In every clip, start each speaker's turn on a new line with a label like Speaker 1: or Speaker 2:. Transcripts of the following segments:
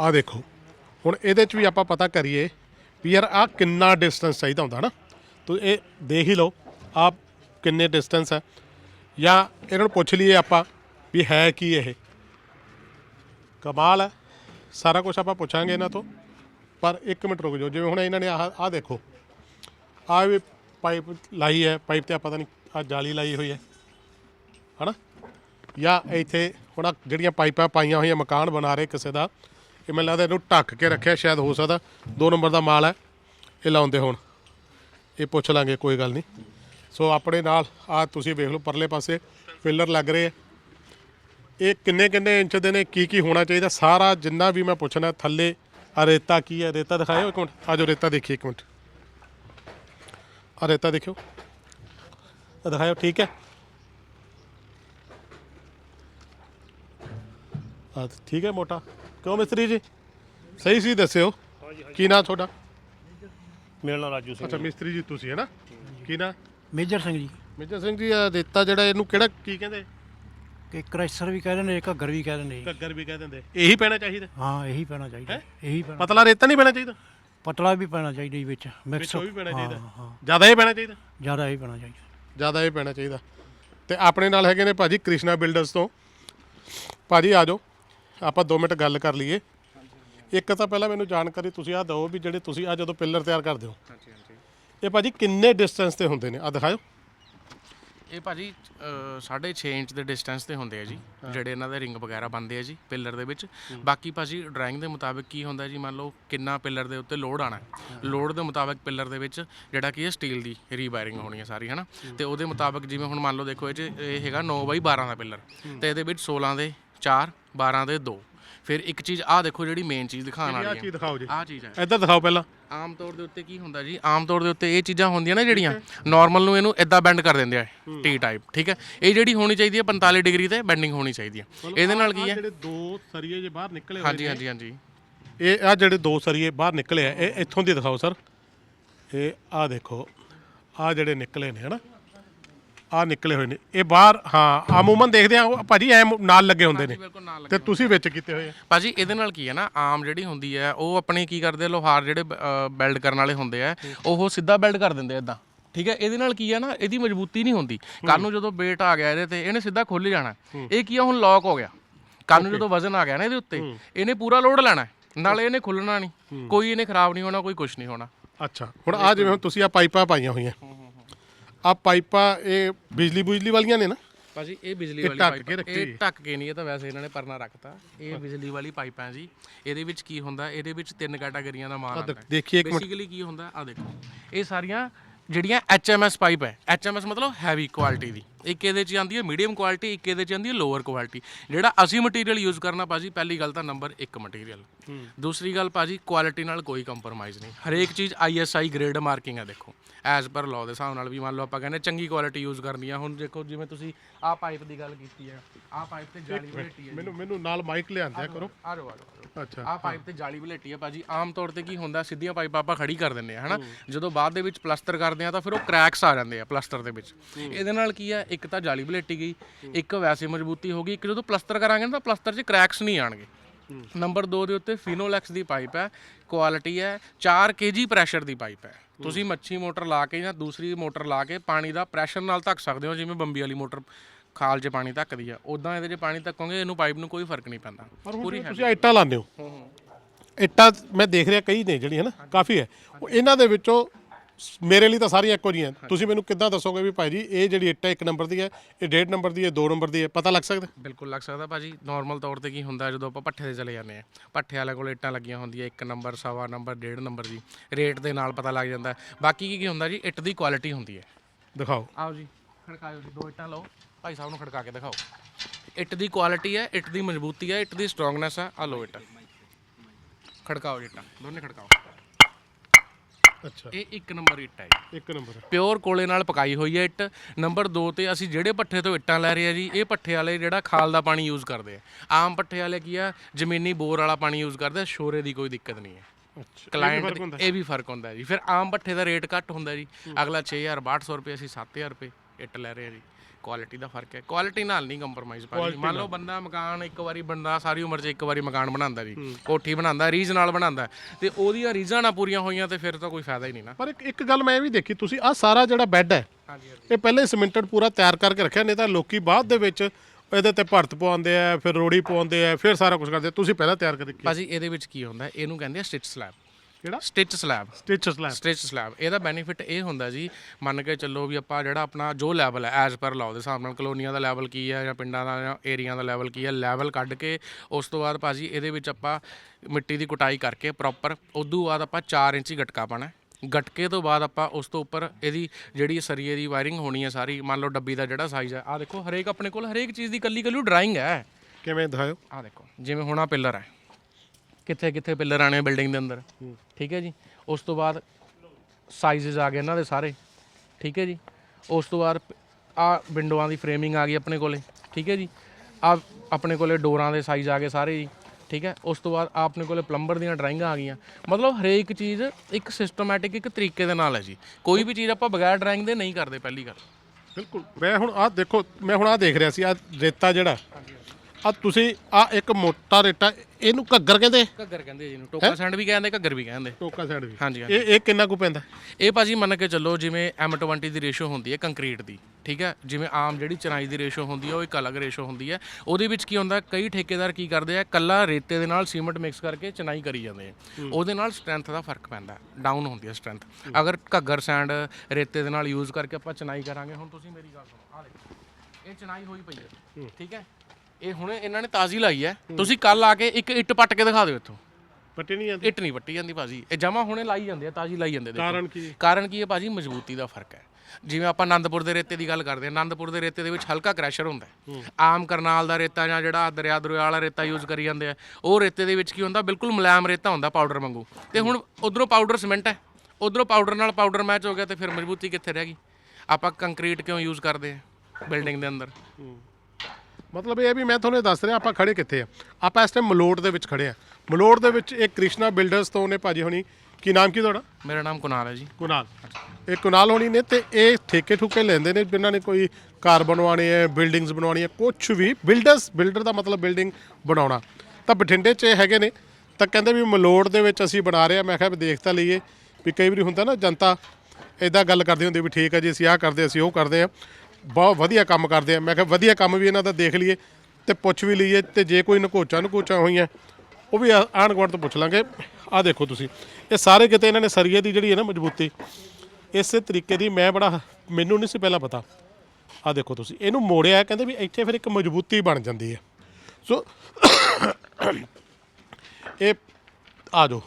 Speaker 1: ਆ ਦੇਖੋ, ਹੁਣ ਇਹਦੇ ਚ ਵੀ ਆਪਾਂ ਪਤਾ ਕਰੀਏ ਵੀ ਯਾਰ ਆ ਕਿੰਨਾ ਡਿਸਟੈਂਸ ਚਾਹੀਦਾ ਹੁੰਦਾ ਨਾ। ਤੂੰ ਇਹ ਦੇਖ ਹੀ ਲਓ ਆ ਕਿੰਨੇ ਡਿਸਟੈਂਸ ਹੈ ਜਾਂ ਇਹਨਾਂ ਨੂੰ ਪੁੱਛ ਲਈਏ ਆਪਾਂ ਵੀ ਹੈ ਕੀ ਇਹ। ਕਮਾਲ ਹੈ ਸਾਰਾ ਕੁਝ ਆਪਾਂ ਪੁੱਛਾਂਗੇ ਇਹਨਾਂ ਤੋਂ। ਪਰ 1 ਮਿੰਟ ਰੁਕ ਜਾਓ, ਜਿਵੇਂ ਹੁਣ ਇਹਨਾਂ ਨੇ ਆਹ ਆਹ ਦੇਖੋ। ਆਹ ਵੀ ਪਾਈਪ ਲਾਈ ਹੈ ਪਾਈਪ ਤੇ ਆ ਪਤਾ ਨਹੀਂ ਆ ਜਾਲੀ ਲਾਈ ਹੋਈ ਹੈ। ਹਨਾ? ਜਾਂ ਇੱਥੇ ਹੁਣ ਆਹ ਜਿਹੜੀਆਂ ਪਾਈਪਾਂ ਪਾਈਆਂ ਹੋਈਆਂ ਮਕਾਨ ਬਣਾ ਰਹੇ ਕਿਸੇ ਦਾ, ਇਹ ਮੈਨੂੰ ਲੱਗਦਾ ਇਹਨੂੰ ਢੱਕ ਕੇ ਰੱਖਿਆ ਸ਼ਾਇਦ ਹੋ ਸਕਦਾ। ਦੋ ਨੰਬਰ ਦਾ ਮਾਲ ਹੈ, ਇਹ ਲਾਉਂਦੇ ਹੋਣ। ਇਹ ਪੁੱਛ ਲਾਂਗੇ, ਕੋਈ ਗੱਲ ਨਹੀਂ। ਸੋ ਆਪਣੇ ਨਾਲ ਆ ਤੁਸੀਂ ਵੇਖ ਲਓ, ਪਰਲੇ ਪਾਸੇ ਫਿਲਰ ਲੱਗ ਰਹੇ ਆ। ਇਹ ਕਿੰਨੇ ਕਿੰਨੇ ਇੰਚ ਦੇ ਨੇ, ਕੀ ਕੀ ਹੋਣਾ ਚਾਹੀਦਾ, ਸਾਰਾ ਜਿੰਨਾ ਵੀ ਮੈਂ ਪੁੱਛਣਾ, ਥੱਲੇ ਆ ਰੇਤਾ ਕੀ ਹੈ? ਰੇਤਾ ਦਿਖਾਇਓ ਇੱਕ ਮਿੰਟ। ਆ ਜੋ ਰੇਤਾ ਦੇਖੀਏ ਇੱਕ ਮਿੰਟ। ਆ ਰੇਤਾ ਦੇਖਿਓ। ਆ ਦਿਖਾਇਓ ਠੀਕ ਹੈ। ਆ ਠੀਕ ਹੈ ਮੋਟਾ। ਕਿਉਂ ਮਿਸਤਰੀ ਜੀ? ਸਹੀ ਸੀ ਦੱਸਿਓ। ਕੀ ਨਾਂ ਤੁਹਾਡਾ?
Speaker 2: ਮੇਰਾ ਨਾਮ ਰਾਜੂ ਸਿੰਘ
Speaker 1: ਅੱਛਾ ਮਿਸਤਰੀ ਜੀ ਤੁਸੀਂ ਹੈ ਨਾ? ਕੀ ਨਾਂ?
Speaker 3: ਮੇਜਰ ਸਿੰਘ ਜੀ।
Speaker 1: ਮੇਜਰ ਸਿੰਘ ਜੀ ਆ ਰੇਤਾ ਜਿਹੜਾ ਇਹਨੂੰ ਕਿਹੜਾ ਕੀ ਕਹਿੰਦੇ?
Speaker 3: ਕਿ ਕ੍ਰੈਸ਼ਰ ਵੀ ਕਹਿ ਦਿੰਦੇ ਘੱਗਰ ਵੀ ਕਹਿ ਦਿੰਦੇ।
Speaker 1: ਘੱਗਰ ਵੀ ਕਹਿ ਦਿੰਦੇ। ਇਹੀ ਪੈਣਾ ਚਾਹੀਦਾ?
Speaker 3: ਹਾਂ ਇਹੀ ਪੈਣਾ ਚਾਹੀਦਾ ਇਹੀ ਪੈਣਾ।
Speaker 1: ਪਤਲਾ ਰੇਤਾ ਨਹੀਂ ਪੈਣਾ ਚਾਹੀਦਾ?
Speaker 3: ਪਤਲਾ ਵੀ ਪੈਣਾ ਚਾਹੀਦਾ ਵਿੱਚ ਮਿਕਸ
Speaker 1: ਵੀ ਪੈਣਾ ਚਾਹੀਦਾ।
Speaker 3: ਹਾਂ।
Speaker 1: ਜ਼ਿਆਦਾ ਇਹ ਪੈਣਾ ਚਾਹੀਦਾ?
Speaker 3: ਜ਼ਿਆਦਾ ਇਹ ਪੈਣਾ ਚਾਹੀਦਾ।
Speaker 1: ਜ਼ਿਆਦਾ ਇਹ ਪੈਣਾ ਚਾਹੀਦਾ। ਤੇ ਆਪਣੇ ਨਾਲ ਹੈਗੇ ਨੇ ਭਾਜੀ ਕ੍ਰਿਸ਼ਨਾ ਬਿਲਡਰਸ ਤੋਂ। ਭਾਜੀ ਆ ਜਾਓ ਆਪਾਂ 2 ਮਿੰਟ ਗੱਲ ਕਰ ਲਈਏ। ਇੱਕ ਤਾਂ ਪਹਿਲਾਂ ਮੈਨੂੰ ਜਾਣਕਾਰੀ ਤੁਸੀਂ ਆ ਦਿਓ ਵੀ ਜਿਹੜੇ ਤੁਸੀਂ ਆ ਜਦੋਂ ਪਿੱਲਰ ਤਿਆਰ ਕਰਦੇ ਹੋ।
Speaker 4: ਹਾਂਜੀ ਹਾਂਜੀ।
Speaker 1: ਇਹ ਭਾਜੀ ਕਿੰਨੇ ਡਿਸਟੈਂਸ ਤੇ ਹੁੰਦੇ ਨੇ? ਆ ਦਿਖਾਓ
Speaker 4: ਇਹ ਭਾਜੀ 6.5 ਇੰਚ ਦੇ ਡਿਸਟੈਂਸ ਤੇ ਹੁੰਦੇ ਆ ਜੀ ਜਿਹੜੇ ਇਹਨਾਂ ਦੇ ਰਿੰਗ ਵਗੈਰਾ ਬੰਦੇ ਆ ਜੀ ਪਿੱਲਰ ਦੇ ਵਿੱਚ। ਬਾਕੀ ਭਾਜੀ ਡਰਾਇੰਗ ਦੇ ਮੁਤਾਬਕ ਕੀ ਹੁੰਦਾ ਜੀ ਮੰਨ ਲਓ ਕਿੰਨਾ ਪਿੱਲਰ ਦੇ ਉੱਤੇ ਲੋਡ ਆਣਾ ਲੋਡ ਦੇ ਮੁਤਾਬਕ ਪਿੱਲਰ ਦੇ ਵਿੱਚ ਜਿਹੜਾ ਕੀ ਹੈ ਸਟੀਲ ਦੀ ਰੀਵਾਇਰਿੰਗ ਹੋਣੀ ਹੈ ਸਾਰੀ ਹਨਾ? ਤੇ ਉਹਦੇ ਮੁਤਾਬਕ ਜਿਵੇਂ ਹੁਣ ਮੰਨ ਲਓ ਦੇਖੋ ਇਹ 'ਚ ਇਹ ਹੈਗਾ 9 ਬਾਈ 12 ਦਾ ਪਿੱਲਰ ਤੇ ਇਹਦੇ ਵਿੱਚ 16 ਦੇ 4 12 ਦੇ 2 ਫਿਰ ਇੱਕ ਚੀਜ਼ ਆ ਦੇਖੋ ਜਿਹੜੀ ਮੇਨ ਚੀਜ਼ ਦਿਖਾਉਣ
Speaker 1: ਆ
Speaker 4: ਵਾਲੀ
Speaker 1: ਚੀਜ਼
Speaker 4: ਹੈ
Speaker 1: ਦਿਖਾਓ ਜੀ।
Speaker 4: ਆ ਚੀਜ਼ ਹੈ
Speaker 1: ਇੱਧਰ ਦਿਖਾਓ ਪਹਿਲਾਂ।
Speaker 4: ਆਮ ਤੌਰ ਦੇ ਉੱਤੇ ਕੀ ਹੁੰਦਾ ਜੀ? ਆਮ ਤੌਰ ਦੇ ਉੱਤੇ ਇਹ ਚੀਜ਼ਾਂ ਹੁੰਦੀਆਂ ਨਾ ਜਿਹੜੀਆਂ ਨਾਰਮਲ ਨੂੰ ਇਹਨੂੰ ਇਦਾਂ ਬੈਂਡ ਕਰ ਦਿੰਦੇ ਆ ਟੀ ਟਾਈਪ ਠੀਕ ਹੈ? ਇਹ ਜਿਹੜੀ ਹੋਣੀ ਚਾਹੀਦੀ ਹੈ 45 ਡਿਗਰੀ ਤੇ ਬੈਂਡਿੰਗ ਹੋਣੀ ਚਾਹੀਦੀ ਹੈ। ਇਹਦੇ ਨਾਲ ਕੀ ਹੈ?
Speaker 1: ਜਿਹੜੇ ਦੋ ਸਰੀਏ ਜੇ ਬਾਹਰ ਨਿਕਲੇ ਹੋਏ
Speaker 4: ਹਾਂਜੀ ਹਾਂਜੀ ਹਾਂਜੀ।
Speaker 1: ਇਹ ਆ ਜਿਹੜੇ ਦੋ ਸਰੀਏ ਬਾਹਰ ਨਿਕਲੇ ਆ ਇਹ ਇੱਥੋਂ ਦੀ ਦਿਖਾਓ ਸਰ। ਇਹ ਆ ਦੇਖੋ ਆ ਜਿਹੜੇ ਨਿਕਲੇ ਨੇ ਹਨਾ? ਆ ਨਿਕਲੇ ਹੋਏ ਨੇ। ਇਹ ਬਾਹਰ ਹਾਂ ਅਮੂਮਨ ਦੇਖਦੇ ਆ ਉਹ ਭਾਜੀ ਐ ਨਾਲ ਲੱਗੇ ਹੁੰਦੇ ਨੇ।
Speaker 4: ਬਿਲਕੁਲ ਨਾਲ
Speaker 1: ਤੇ ਤੁਸੀਂ ਵਿੱਚ ਕੀਤੇ ਹੋਏ ਆ।
Speaker 4: ਭਾਜੀ ਇਹਦੇ ਨਾਲ ਕੀ ਹੈ ਨਾ ਆਮ ਜਿਹੜੀ ਹੁੰਦੀ ਹੈ ਉਹ ਆਪਣੇ ਕੀ ਕਰਦੇ ਆ, ਲੋਹਾਰ ਜਿਹੜੇ ਬਿਲਡ ਕਰਨ ਵਾਲੇ ਹੁੰਦੇ ਆ ਉਹ ਸਿੱਧਾ ਬਿਲਡ ਕਰ ਦਿੰਦੇ ਆ ਇਦਾਂ ਠੀਕ ਹੈ ਇਹਦੇ ਨਾਲ ਕੀ ਹੈ ਨਾ ਇਹਦੀ ਮਜ਼ਬੂਤੀ ਨਹੀਂ ਹੁੰਦੀ। ਕੱਲ ਨੂੰ ਜਦੋਂ weight ਆ ਗਿਆ ਇਹਦੇ ਤੇ ਇਹਨੇ ਸਿੱਧਾ ਖੁੱਲ ਜਾਣਾ। ਇਹ ਕੀ ਆ ਹੁਣ ਲੌਕ ਹੋ ਗਿਆ। ਕੱਲ ਨੂੰ ਜਦੋਂ ਵਜ਼ਨ ਆ ਗਿਆ ਨਾ ਇਹਦੇ ਉੱਤੇ ਇਹਨੇ ਪੂਰਾ ਲੋਡ ਲੈਣਾ ਹੈ। ਨਾਲੇ ਇਹਨੇ ਖੁੱਲਣਾ ਨਹੀਂ। ਕੋਈ ਇਹਨੇ ਖਰਾਬ ਨਹੀਂ ਹੋਣਾ ਕੋਈ ਕੁਝ ਨਹੀਂ ਹੋਣਾ।
Speaker 1: ਅੱਛਾ ਹੁਣ ਆ ਜਿਵੇਂ ਹੁਣ ਤੁਸੀਂ ਆ ਪਾਈਪਾਂ ਪਾਈਆਂ ਹੋਈਆਂ। ਆ ਪਾਈਪਾਂ ਇਹ ਬਿਜਲੀ ਬੁਜਲੀ ਵਾਲੀਆਂ ਨੇ ਨਾ?
Speaker 4: ਭਾਜੀ ਇਹ ਬਿਜਲੀ
Speaker 1: ਇਹ
Speaker 4: ਵਾਲੀ
Speaker 1: ਢੱਕ
Speaker 4: ਪਾਈਪ
Speaker 1: ਕੇ ਰੱਖੀ
Speaker 4: ਇਹ। ਢੱਕ ਕੇ ਨਹੀਂ ਇਹ ਤਾਂ ਵੈਸੇ ਇਹਨਾਂ ਨੇ ਪਰਨਾ ਰੱਖਤਾ। ਇਹ ਬਿਜਲੀ ਵਾਲੀ ਪਾਈਪਾਂ ਜੀ। ਇਹਦੇ ਵਿੱਚ ਕੀ ਹੁੰਦਾ? ਇਹਦੇ ਵਿੱਚ ਤਿੰਨ ਕੈਟਾਗਰੀਆਂ ਦਾ ਮਾਲ ਆਉਂਦਾ।
Speaker 1: ਦੇਖੀਏ ਇੱਕ ਮਿੰਟ।
Speaker 4: ਬੇਸਿਕਲੀ ਕੀ ਹੁੰਦਾ? ਆ ਦੇਖੋ। ਇਹ ਸਾਰੀਆਂ ਜਿਹੜੀਆਂ HMS ਪਾਈਪ ਹੈ। HMS ਮਤਲਬ ਹੈਵੀ ਕੁਆਲਿਟੀ ਦੀ। ਇੱਕ ਇਹਦੇ 'ਚ ਆਉਂਦੀ ਹੈ ਮੀਡੀਅਮ ਕੁਆਲਿਟੀ ਇੱਕ ਇਹਦੇ 'ਚ ਆਉਂਦੀ ਹੈ ਲੋਅਰ ਕੁਆਲਿਟੀ ਜਿਹੜਾ ਅਸੀਂ ਮਟੀਰੀਅਲ ਯੂਜ਼ ਕਰਨਾ ਭਾਜੀ ਪਹਿਲੀ ਗੱਲ ਤਾਂ ਨੰਬਰ 1 ਮਟੀਰੀਅਲ ਦੂਸਰੀ ਗੱਲ ਭਾਜੀ ਕੁਆਲਿਟੀ ਨਾਲ ਕੋਈ ਕੰਪਰੋਮਾਈਜ਼ ਨਹੀਂ। ਹਰੇਕ ਚੀਜ਼ ISI ਗ੍ਰੇਡ ਮਾਰਕਿੰਗ ਹੈ ਦੇਖੋ। ਐਜ਼ ਪਰ ਲਾਅ ਦੇ ਹਿਸਾਬ ਨਾਲ ਵੀ ਮੰਨ ਲਓ ਆਪਾਂ ਕਹਿੰਦੇ ਚੰਗੀ ਕੁਆਲਿਟੀ ਯੂਜ਼ ਕਰਨੀ ਆ। ਹੁਣ ਦੇਖੋ ਜਿਵੇਂ ਤੁਸੀਂ ਆਹ ਪਾਈਪ ਦੀ ਗੱਲ ਕੀਤੀ ਹੈ ਆਹ ਪਾਈਪ ਤੇ ਜਾਲੀ ਬਲੇਟੀ ਹੈ
Speaker 1: ਮੈਨੂੰ ਮੈਨੂੰ ਨਾਲ ਮਾਈਕ ਲਿਆਂਦਿਆ ਕਰੋ।
Speaker 4: ਆ ਆ ਆ ਜਾਓ
Speaker 1: ਅੱਛਾ।
Speaker 4: ਆਹ ਪਾਈਪ ਤੇ ਜਾਲੀ ਬਲੇਟੀ ਹੈ ਭਾਜੀ। ਆਮ ਤੌਰ ਤੇ ਕੀ ਹੁੰਦਾ ਸਿੱਧੀਆਂ ਪਾਈਪਾਂ ਆਪਾਂ ਖੜੀ ਕਰ ਦਿੰਦੇ ਆ ਹਨਾ? ਜਦੋਂ ਬਾਅਦ ਦੇ ਵਿੱਚ ਪਲਸਤਰ ਕਰਦੇ ਆ ਤਾਂ ਫਿਰ ਉਹ ਕ੍ਰੈਕਸ ਆ ਜਾਂਦੇ ਆ ਪਲਸਤਰ ਦੇ ਵਿੱਚ। ਇਹਦੇ ਨਾਲ ਕੀ ਹੈ ਇੱਕ ਤਾਂ ਜਾਲੀ ਬਲੇਟੀ ਗਈ ਇੱਕ ਵੈਸੇ ਮਜ਼ਬੂਤੀ ਹੋ ਗਈ ਇੱਕ ਜਦੋਂ ਪਲਸਤਰ ਕਰਾਂਗੇ ਨਾ ਤਾਂ ਪਲਸਤਰ 'ਚ ਕ੍ਰੈਕਸ ਨਹੀਂ ਆਣਗੇ ਨੰਬਰ 2 ਦੇ ਉੱਤੇ ਫਿਨੋਲੈਕਸ ਦੀ ਪਾਈਪ ਹੈ ਕੁਆਲਿਟੀ ਹੈ 4 kg ਪ੍ਰੈਸ਼ਰ ਦੀ ਪਾਈਪ ਹੈ। ਤੁਸੀਂ ਮੱਛੀ ਮੋਟਰ ਲਾ ਕੇ ਜਾਂ ਦੂਸਰੀ ਮੋਟਰ ਲਾ ਕੇ ਪਾਣੀ ਦਾ ਪ੍ਰੈਸ਼ਰ ਨਾਲ ਧੱਕ ਸਕਦੇ ਹੋ ਜਿਵੇਂ ਬੰਬੀ ਵਾਲੀ ਮੋਟਰ ਖਾਲ 'ਚ ਪਾਣੀ ਧੱਕਦੀ ਆ ਉਦਾਂ ਇਹਦੇ 'ਚ ਪਾਣੀ ਧੱਕੋਗੇ ਇਹਨੂੰ ਪਾਈਪ ਨੂੰ ਕੋਈ ਫ਼ਰਕ ਨਹੀਂ ਪੈਂਦਾ।
Speaker 1: ਪਰ ਤੁਸੀਂ ਇੱਟਾਂ ਲਾਉਂਦੇ ਹੋ ਇੱਟਾਂ ਮੈਂ ਦੇਖ ਰਿਹਾ ਕਈ ਨੇ ਜਿਹੜੀ ਹੈ ਨਾ ਕਾਫੀ ਹੈ। ਉਹ ਇਹਨਾਂ ਦੇ ਵਿੱਚੋਂ ਮੇਰੇ ਲਈ ਤਾਂ ਸਾਰੀਆਂ ਇੱਕੋ ਜਿਹੀਆਂ। ਤੁਸੀਂ ਮੈਨੂੰ ਕਿੱਦਾਂ ਦੱਸੋਗੇ ਵੀ ਭਾਈ ਜੀ ਇਹ ਜਿਹੜੀ ਇੱਟ ਹੈ ਇੱਕ ਨੰਬਰ ਦੀ ਹੈ ਇਹ ਡੇਢ ਨੰਬਰ ਦੀ ਹੈ ਦੋ ਨੰਬਰ ਦੀ ਹੈ ਪਤਾ ਲੱਗ ਸਕਦਾ?
Speaker 4: ਬਿਲਕੁਲ ਲੱਗ ਸਕਦਾ ਭਾਜੀ। ਨਾਰਮਲ ਤੌਰ ਤੇ ਕੀ ਹੁੰਦਾ ਜਦੋਂ ਆਪਾਂ ਪੱਠੇ ਤੇ ਚਲੇ ਜਾਂਦੇ ਆ ਪੱਠੇ ਵਾਲੇ ਕੋਲ ਇੱਟਾਂ ਲੱਗੀਆਂ ਹੁੰਦੀਆਂ ਇੱਕ ਨੰਬਰ ਸਵਾ ਨੰਬਰ ਡੇਢ ਨੰਬਰ ਦੀ। ਰੇਟ ਦੇ ਨਾਲ ਪਤਾ ਲੱਗ ਜਾਂਦਾ। ਬਾਕੀ ਕੀ ਕੀ ਹੁੰਦਾ ਜੀ ਇੱਟ ਦੀ ਕੁਆਲਿਟੀ ਹੁੰਦੀ ਹੈ।
Speaker 1: ਦਿਖਾਓ।
Speaker 4: ਆਓ ਜੀ ਖੜਕਾਓ ਜੀ ਦੋ ਇੱਟਾਂ ਲਓ। ਭਾਈ ਸਾਹਿਬ ਨੂੰ ਖੜਕਾ ਕੇ ਦਿਖਾਓ। ਇੱਟ ਦੀ ਕੁਆਲਿਟੀ ਹੈ ਇੱਟ ਦੀ ਮਜ਼ਬੂਤੀ ਹੈ ਇੱਟ ਦੀ ਸਟਰੋਂਗਨੈਸ ਹੈ। ਆ ਲਓ ਇੱਟ। ਖੜਕਾਓ ਜੀ ਇੱਟਾਂ ਦੋਨੇ ਖੜਕਾਓ।
Speaker 1: ਅੱਛਾ।
Speaker 4: ਇਹ ਇੱਕ ਨੰਬਰ ਇੱਟ ਹੈ ਜੀ।
Speaker 1: ਇੱਕ ਨੰਬਰ।
Speaker 4: ਪਿਓਰ ਕੋਲੇ ਨਾਲ ਪਕਾਈ ਹੋਈ ਹੈ ਇੱਟ। ਨੰਬਰ 2 ਤੇ ਅਸੀਂ ਜਿਹੜੇ ਪੱਠੇ ਤੋਂ ਇੱਟਾਂ ਲੈ ਰਹੇ ਆ ਜੀ ਇਹ ਪੱਠੇ ਵਾਲੇ ਜਿਹੜਾ ਖਾਲ ਦਾ ਪਾਣੀ ਯੂਜ਼ ਕਰਦੇ ਆ। ਆਮ ਪੱਠੇ ਵਾਲੇ ਕੀ ਆ ਜ਼ਮੀਨੀ ਬੋਰ ਵਾਲਾ ਪਾਣੀ ਯੂਜ਼ ਕਰਦੇ ਆ ਸ਼ੋਰੇ ਦੀ ਕੋਈ ਦਿੱਕਤ ਨਹੀਂ ਹੈ।
Speaker 1: ਅੱਛਾ
Speaker 4: ਕਲਾਇੰਟ ਇਹ ਵੀ ਫ਼ਰਕ ਹੁੰਦਾ ਜੀ। ਫਿਰ ਆਮ ਪੱਠੇ ਦਾ ਰੇਟ ਘੱਟ ਹੁੰਦਾ ਜੀ। ਅਗਲਾ 6000 6200 ਰੁਪਏ ਅਸੀਂ 7000 ਰੁਪਏ ਇੱਟ ਲੈ ਰਹੇ ਆ ਜੀ। ਕੁਆਲਿਟੀ ਦਾ ਫ਼ਰਕ ਹੈ। ਕੁਆਲਿਟੀ ਨਾਲ ਨਹੀਂ ਕੰਪਰੋਮਾਈਜ਼ ਭਾਜੀ ਮੰਨ ਲਓ ਬੰਦਾ ਮਕਾਨ ਇੱਕ ਵਾਰੀ ਬੰਦਾ ਸਾਰੀ ਉਮਰ 'ਚ ਇੱਕ ਵਾਰੀ ਮਕਾਨ ਬਣਾਉਂਦਾ ਜੀ। ਕੋਠੀ ਬਣਾਉਂਦਾ ਰੀਝ ਨਾਲ ਬਣਾਉਂਦਾ। ਤੇ ਉਹਦੀਆਂ ਰੀਝਾਂ ਨਾ ਪੂਰੀਆਂ ਹੋਈਆਂ ਤੇ ਫਿਰ ਤਾਂ ਕੋਈ ਫਾਇਦਾ ਹੀ ਨਹੀਂ ਨਾ।
Speaker 1: ਪਰ ਇੱਕ ਇੱਕ ਗੱਲ ਮੈਂ ਇਹ ਵੀ ਦੇਖੀ ਤੁਸੀਂ ਆ ਸਾਰਾ ਜਿਹੜਾ ਬੈੱਡ ਹੈ ਇਹ ਪਹਿਲੇ ਸਿਮੈਂਟਡ ਪੂਰਾ ਤਿਆਰ ਕਰਕੇ ਰੱਖਿਆ ਨਹੀਂ ਤਾਂ ਲੋਕੀ ਬਾਅਦ ਦੇ ਵਿੱਚ ਇਹਦੇ ਤੇ ਭਰਤ ਪਵਾਉਂਦੇ ਆ ਫਿਰ ਰੋੜੀ ਪਵਾਉਂਦੇ ਆ ਫਿਰ ਸਾਰਾ ਕੁਝ ਕਰਦੇ। ਤੁਸੀਂ ਪਹਿਲਾਂ ਤਿਆਰ ਕਰਕੇ
Speaker 4: ਭਾਜੀ ਇਹਦੇ ਵਿੱਚ ਕੀ ਹੁੰਦਾ? ਇਹਨੂੰ ਕਹਿੰਦੇ ਆ ਸਟਿਚ ਸਲੈਬ
Speaker 1: ਕਿਹੜਾ?
Speaker 4: ਸਟਿਚ ਸਲੈਬ
Speaker 1: ਸਟਿਚਸ ਲੈ
Speaker 4: ਸਟਿਚ ਸਲੈਬ ਇਹਦਾ ਬੈਨੀਫਿਟ ਇਹ ਹੁੰਦਾ ਜੀ ਮੰਨ ਕੇ ਚੱਲੋ ਵੀ ਆਪਾਂ ਜਿਹੜਾ ਆਪਣਾ ਜੋ ਲੈਵਲ ਹੈ ਐਜ਼ ਪਰ ਲਾਓ ਦੇ ਹਿਸਾਬ ਨਾਲ ਕਲੋਨੀਆਂ ਦਾ ਲੈਵਲ ਕੀ ਹੈ ਜਾਂ ਪਿੰਡਾਂ ਦਾ ਜਾਂ ਏਰੀਆ ਦਾ ਲੈਵਲ ਕੀ ਹੈ ਲੈਵਲ ਕੱਢ ਕੇ ਉਸ ਤੋਂ ਬਾਅਦ ਭਾਜੀ ਇਹਦੇ ਵਿੱਚ ਆਪਾਂ ਮਿੱਟੀ ਦੀ ਕੁਟਾਈ ਕਰਕੇ ਪ੍ਰੋਪਰ ਉਦੋਂ ਬਾਅਦ ਆਪਾਂ 4 ਇੰਚੀ ਗਟਕਾ ਪਾਣਾ ਹੈ। ਗਟਕੇ ਤੋਂ ਬਾਅਦ ਆਪਾਂ ਉਸ ਤੋਂ ਉੱਪਰ ਇਹਦੀ ਜਿਹੜੀ ਸਰੀਏ ਦੀ ਵਾਇਰਿੰਗ ਹੋਣੀ ਹੈ ਸਾਰੀ ਮੰਨ ਲਓ ਡੱਬੀ ਦਾ ਜਿਹੜਾ ਸਾਈਜ਼ ਹੈ ਆ ਦੇਖੋ ਹਰੇਕ ਆਪਣੇ ਕੋਲ ਹਰੇਕ ਚੀਜ਼ ਦੀ ਕੱਲੀ ਕੱਲੀ ਡਰਾਇੰਗ ਹੈ।
Speaker 1: ਕਿਵੇਂ ਦਿਖਾਓ
Speaker 4: ਆ ਦੇਖੋ ਜਿਵੇਂ ਹੁਣ ਆ ਪਿੱਲਰ ਹੈ। ਕਿੱਥੇ ਕਿੱਥੇ ਪਿੱਲਰ ਆਣੇ ਬਿਲਡਿੰਗ ਦੇ ਅੰਦਰ। ਠੀਕ ਹੈ ਜੀ? ਉਸ ਤੋਂ ਬਾਅਦ ਸਾਈਜ਼ਸ ਆ ਗਏ ਇਹਨਾਂ ਦੇ ਸਾਰੇ। ਠੀਕ ਹੈ ਜੀ? ਉਸ ਤੋਂ ਬਾਅਦ ਆ ਵਿੰਡੋਆਂ ਦੀ ਫਰੇਮਿੰਗ ਆ ਗਈ ਆਪਣੇ ਕੋਲੇ। ਠੀਕ ਹੈ ਜੀ? ਆ ਆਪਣੇ ਕੋਲੇ ਡੋਰਾਂ ਦੇ ਸਾਈਜ਼ ਆ ਗਏ ਸਾਰੇ ਜੀ। ਠੀਕ ਹੈ? ਉਸ ਤੋਂ ਬਾਅਦ ਆਹ ਆਪਣੇ ਕੋਲੇ ਪਲੰਬਰ ਦੀਆਂ ਡਰਾਇੰਗਾਂ ਆ ਗਈਆਂ। ਮਤਲਬ ਹਰੇਕ ਚੀਜ਼ ਇੱਕ ਸਿਸਟਮੈਟਿਕ ਇੱਕ ਤਰੀਕੇ ਦੇ ਨਾਲ ਹੈ ਜੀ। ਕੋਈ ਵੀ ਚੀਜ਼ ਆਪਾਂ ਬਗੈਰ ਡਰਾਇੰਗ ਦੇ ਨਹੀਂ ਕਰਦੇ ਪਹਿਲੀ ਗੱਲ।
Speaker 1: ਬਿਲਕੁਲ। ਮੈਂ ਹੁਣ ਆ ਦੇਖੋ ਮੈਂ ਹੁਣ ਆ ਦੇਖ ਰਿਹਾ ਸੀ ਆ ਰੇਤਾ ਜਿਹੜਾ। ਆ ਤੁਸੀਂ ਆ ਇੱਕ ਮੋਟਾ ਰੇਤਾ ਇਹਨੂੰ ਘੱਗਰ ਕਹਿੰਦੇ?
Speaker 4: ਘੱਗਰ ਕਹਿੰਦੇ ਜੀ ਇਹਨੂੰ ਟੋਕਾ ਸੈਂਡ ਵੀ ਕਹਿੰਦੇ ਘੱਗਰ ਵੀ ਕਹਿੰਦੇ।
Speaker 1: ਟੋਕਾ ਸਾਈਡ ਵੀ।
Speaker 4: ਹਾਂਜੀ
Speaker 1: ਇਹ ਇਹ ਕਿੰਨਾ ਕੁ ਪੈਂਦਾ?
Speaker 4: ਇਹ ਭਾਜੀ ਮੰਨ ਕੇ ਚੱਲੋ ਜਿਵੇਂ M20 ਦੀ ਰੇਸ਼ੋ ਹੁੰਦੀ ਹੈ ਕੰਕਰੀਟ ਦੀ ਠੀਕ ਹੈ? ਜਿਵੇਂ ਆਮ ਜਿਹੜੀ ਚਨਾਈ ਦੀ ਰੇਸ਼ੋ ਹੁੰਦੀ ਹੈ ਉਹ ਇੱਕ ਅਲੱਗ ਰੇਸ਼ੋ ਹੁੰਦੀ ਹੈ। ਉਹਦੇ ਵਿੱਚ ਕੀ ਹੁੰਦਾ ਕਈ ਠੇਕੇਦਾਰ ਕੀ ਕਰਦੇ ਆ ਕੱਲਾ ਰੇਤੇ ਦੇ ਨਾਲ ਸੀਮੈਂਟ ਮਿਕਸ ਕਰਕੇ ਚਨਾਈ ਕਰੀ ਜਾਂਦੇ ਆ। ਉਹਦੇ ਨਾਲ ਸਟਰੈਂਥ ਦਾ ਫ਼ਰਕ ਪੈਂਦਾ ਡਾਊਨ ਹੁੰਦੀ ਹੈ ਸਟਰੈਂਥ ਅਗਰ ਘੱਗਰ ਸੈਂਡ ਰੇਤੇ ਦੇ ਨਾਲ ਯੂਜ਼ ਕਰਕੇ ਆਪਾਂ ਚਨਾਈ ਕਰਾਂਗੇ ਹੁਣ ਤੁਸੀਂ ਮੇਰੀ ਗੱਲ ਸੁਣੋ ਆਹ ਦੇਖੋ ਇਹ ਚਨਾਈ ਹੋਈ ਪਈ ਹੈ। ਠੀਕ ਹੈ? ਇਹ ਹੁਣ ਇਹਨਾਂ ਨੇ ਤਾਜ਼ੀ ਲਾਈ ਹੈ। ਤੁਸੀਂ ਕੱਲ ਆ ਕੇ ਇੱਕ ਇੱਟ ਪੱਟ ਕੇ ਦਿਖਾ ਦਿਓ ਇੱਥੋਂ।
Speaker 1: ਪੱਟੀ ਨਹੀਂ ਜਾਂਦੀ?
Speaker 4: ਇੱਟ ਨਹੀਂ ਪੱਟੀ ਜਾਂਦੀ ਭਾਜੀ। ਇਹ ਜਮਾ ਹੁਣੇ ਲਾਈ ਜਾਂਦੇ ਆ ਤਾਜ਼ੀ ਲਾਈ ਜਾਂਦੇ ਦੇਖੋ।
Speaker 1: ਕਾਰਨ ਕੀ
Speaker 4: ਕਾਰਨ ਕੀ ਹੈ ਭਾਜੀ? ਮਜ਼ਬੂਤੀ ਦਾ ਫ਼ਰਕ ਹੈ। ਜਿਵੇਂ ਆਪਾਂ ਆਨੰਦਪੁਰ ਦੇ ਰੇਤੇ ਦੀ ਗੱਲ ਕਰਦੇ ਹਾਂ ਆਨੰਦਪੁਰ ਦੇ ਰੇਤੇ ਦੇ ਵਿੱਚ ਹਲਕਾ ਕ੍ਰੈਸ਼ਰ ਹੁੰਦਾ ਹੈ। ਆਮ ਕਰਨਾਲ ਦਾ ਰੇਤਾ ਜਾਂ ਜਿਹੜਾ ਦਰਿਆ ਦਰਿਆ ਵਾਲਾ ਰੇਤਾ ਯੂਜ਼ ਕਰੀ ਜਾਂਦੇ ਆ ਉਹ ਰੇਤੇ ਦੇ ਵਿੱਚ ਕੀ ਹੁੰਦਾ? ਬਿਲਕੁਲ ਮੁਲਾਇਮ ਰੇਤਾ ਹੁੰਦਾ ਪਾਊਡਰ ਵਾਂਗੂ। ਤੇ ਹੁਣ ਉਧਰੋਂ ਪਾਊਡਰ ਸਿਮੈਂਟ ਹੈ। ਉਧਰੋਂ ਪਾਊਡਰ ਨਾਲ ਪਾਊਡਰ ਮੈਚ ਹੋ ਗਿਆ ਤੇ ਫਿਰ ਮਜ਼ਬੂਤੀ ਕਿੱਥੇ ਰਹਿ ਗਈ? ਆਪਾਂ ਕੰਕਰੀਟ ਕਿਉਂ ਯੂਜ਼ ਕਰਦੇ ਆ ਬਿਲਡਿੰਗ ਦੇ ਅੰਦਰ?
Speaker 1: ਮਤਲਬ ਇਹ ਵੀ ਮੈਂ ਤੁਹਾਨੂੰ ਦੱਸ ਰਿਹਾ ਆਪਾਂ ਖੜੇ ਕਿੱਥੇ ਆ? ਆਪਾਂ ਇਸ ਟਾਈਮ ਮਲੋਟ ਦੇ ਵਿੱਚ ਖੜੇ ਆ। ਮਲੋਟ ਦੇ ਵਿੱਚ ਇਹ ਕ੍ਰਿਸ਼ਨਾ ਬਿਲਡਰਸ ਤੋਂ ਨੇ ਭਾਜੀ ਹੁਣੀ। ਕੀ ਨਾਮ ਕੀ ਤੁਹਾਡਾ?
Speaker 4: ਮੇਰਾ ਨਾਮ ਕੁਨਾਲ ਹੈ ਜੀ।
Speaker 1: ਕੁਨਾਲ। ਇਹ ਕੁਨਾਲ ਹੋਣੀ ਨੇ ਤੇ ਇਹ ਠੇਕੇ ਠੁਕੇ ਲੈਂਦੇ ਨੇ ਜਿਨ੍ਹਾਂ ਨੇ ਕੋਈ ਘਰ ਬਣਵਾਉਣੇ ਹੈ ਬਿਲਡਿੰਗਸ ਬਣਵਾਉਣੀਆਂ ਕੁਝ ਵੀ। ਬਿਲਡਰਸ ਬਿਲਡਰ ਦਾ ਮਤਲਬ ਬਿਲਡਿੰਗ ਬਣਾਉਣਾ। ਤਾਂ ਬਠਿੰਡੇ 'ਚ ਇਹ ਹੈਗੇ ਨੇ। ਤਾਂ ਕਹਿੰਦੇ ਵੀ ਮਲੋੜ ਦੇ ਵਿੱਚ ਅਸੀਂ ਬਣਾ ਰਹੇ ਆ। ਮੈਂ ਕਿਹਾ ਵੀ ਦੇਖ ਤਾਂ ਲਈਏ। ਵੀ ਕਈ ਵਾਰੀ ਹੁੰਦਾ ਨਾ ਜਨਤਾ ਇਦਾਂ ਗੱਲ ਕਰਦੀ ਹੁੰਦੀ ਵੀ ਠੀਕ ਹੈ ਜੀ ਅਸੀਂ ਆਹ ਕਰਦੇ ਅਸੀਂ ਉਹ ਕਰਦੇ ਆ। ਬਹੁਤ ਵਧੀਆ ਕੰਮ ਕਰਦੇ ਆ। ਮੈਂ ਕਿਹਾ ਵਧੀਆ ਕੰਮ ਵੀ ਇਹਨਾਂ ਦਾ ਦੇਖ ਲਈਏ ਤੇ ਪੁੱਛ ਵੀ ਲਈਏ ਤੇ ਜੇ ਕੋਈ ਨਕੋਚਾਂ ਨਕੋਚਾ ਹੋਈਆਂ, ਉਹ ਵੀ ਆ- ਆਂਢ ਗੁਆਂਢ ਤੋਂ ਪੁੱਛ ਲਾਂਗੇ। ਆਹ ਦੇਖੋ ਤੁਸੀਂ, ਇਹ ਸਾਰੇ ਕਿਤੇ ਇਹਨਾਂ ਨੇ ਸਰੀਏ ਦੀ ਜਿਹੜੀ ਹੈ ਨਾ ਮਜ਼ਬੂਤੀ, ਇਸੇ ਤਰੀਕੇ ਦੀ ਮੈਂ ਬੜਾ, ਮੈਨੂੰ ਨਹੀਂ ਸੀ ਪਹਿਲਾਂ ਪਤਾ। ਆ ਦੇਖੋ ਤੁਸੀਂ, ਇਹਨੂੰ ਮੋੜਿਆ, ਕਹਿੰਦੇ ਵੀ ਇੱਥੇ ਫਿਰ ਇੱਕ ਮਜ਼ਬੂਤੀ ਬਣ ਜਾਂਦੀ ਹੈ। ਸੋ, ਇਹ ਆ ਜਾਓ।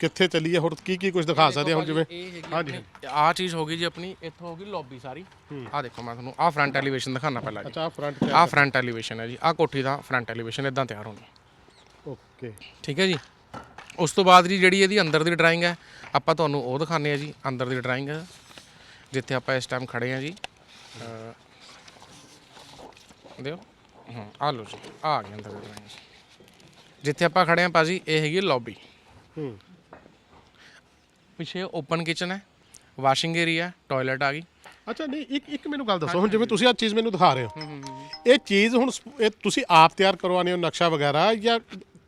Speaker 1: ਕਿੱਥੇ ਚੱਲੀਏ? ਹੁਣ ਕੀ ਕੀ ਕੁਝ ਦਿਖਾ ਸਕਦੇ ਹਾਂ ਹੁਣ ਜਿਵੇਂ? ਹਾਂਜੀ।
Speaker 4: ਆਹ ਚੀਜ਼ ਹੋ ਗਈ ਜੀ ਆਪਣੀ ਇੱਥੋਂ ਹੋ ਗਈ ਲੌਬੀ ਸਾਰੀ। ਆਹ ਦੇਖੋ ਮੈਂ ਤੁਹਾਨੂੰ ਆਹ ਫਰੰਟ ਐਲੀਵੇਸ਼ਨ ਦਿਖਾਣਾ ਪਹਿਲਾਂ ਜੀ।
Speaker 1: ਅੱਛਾ ਫਰੰਟ
Speaker 4: ਆਹ ਫਰੰਟ ਐਲੀਵੇਸ਼ਨ ਹੈ ਜੀ ਆਹ ਕੋਠੀ ਦਾ ਫਰੰਟ ਐਲੀਵੇਸ਼ਨ ਇਦਾਂ ਤਿਆਰ ਹੋਣੀ।
Speaker 1: ਓਕੇ।
Speaker 4: ਠੀਕ ਹੈ ਜੀ? ਉਸ ਤੋਂ ਬਾਅਦ ਜੀ ਜਿਹੜੀ ਇਹਦੀ ਅੰਦਰ ਦੀ ਡਰਾਇੰਗ ਹੈ ਆਪਾਂ ਤੁਹਾਨੂੰ ਉਹ ਦਿਖਾਣੇ ਆ ਜੀ ਅੰਦਰ ਦੀ ਡਰਾਇੰਗ ਹੈ ਜਿੱਥੇ ਆਪਾਂ ਇਸ ਟਾਈਮ ਖੜੇ ਆ ਜੀ। ਦਿਓ ਹਾਂ ਆ ਲਓ ਜੀ ਆ ਗਈ ਅੰਦਰ ਦੀ ਡਰਾਇੰਗ ਜਿੱਥੇ ਆਪਾਂ ਖੜੇ ਆ ਭਾਜੀ ਇਹ ਹੈਗੀ ਲੌਬੀ
Speaker 1: ਹੂੰ।
Speaker 4: ਪਿੱਛੇ ਓਪਨ ਕਿਚਨ ਹੈ ਵਾਸ਼ਿੰਗ ਏਰੀਆ ਟਾਇਲਟ ਆ ਗਈ।
Speaker 1: ਅੱਛਾ ਨਹੀਂ ਇੱਕ ਇੱਕ ਮੈਨੂੰ ਗੱਲ ਦੱਸੋ ਹੁਣ ਜਿਵੇਂ ਤੁਸੀਂ ਆ ਚੀਜ਼ ਮੈਨੂੰ ਦਿਖਾ ਰਹੇ ਹੋ। ਇਹ ਚੀਜ਼ ਹੁਣ ਇਹ ਤੁਸੀਂ ਆਪ ਤਿਆਰ ਕਰਵਾਉਂਦੇ ਹੋ ਨਕਸ਼ਾ ਵਗੈਰਾ ਜਾਂ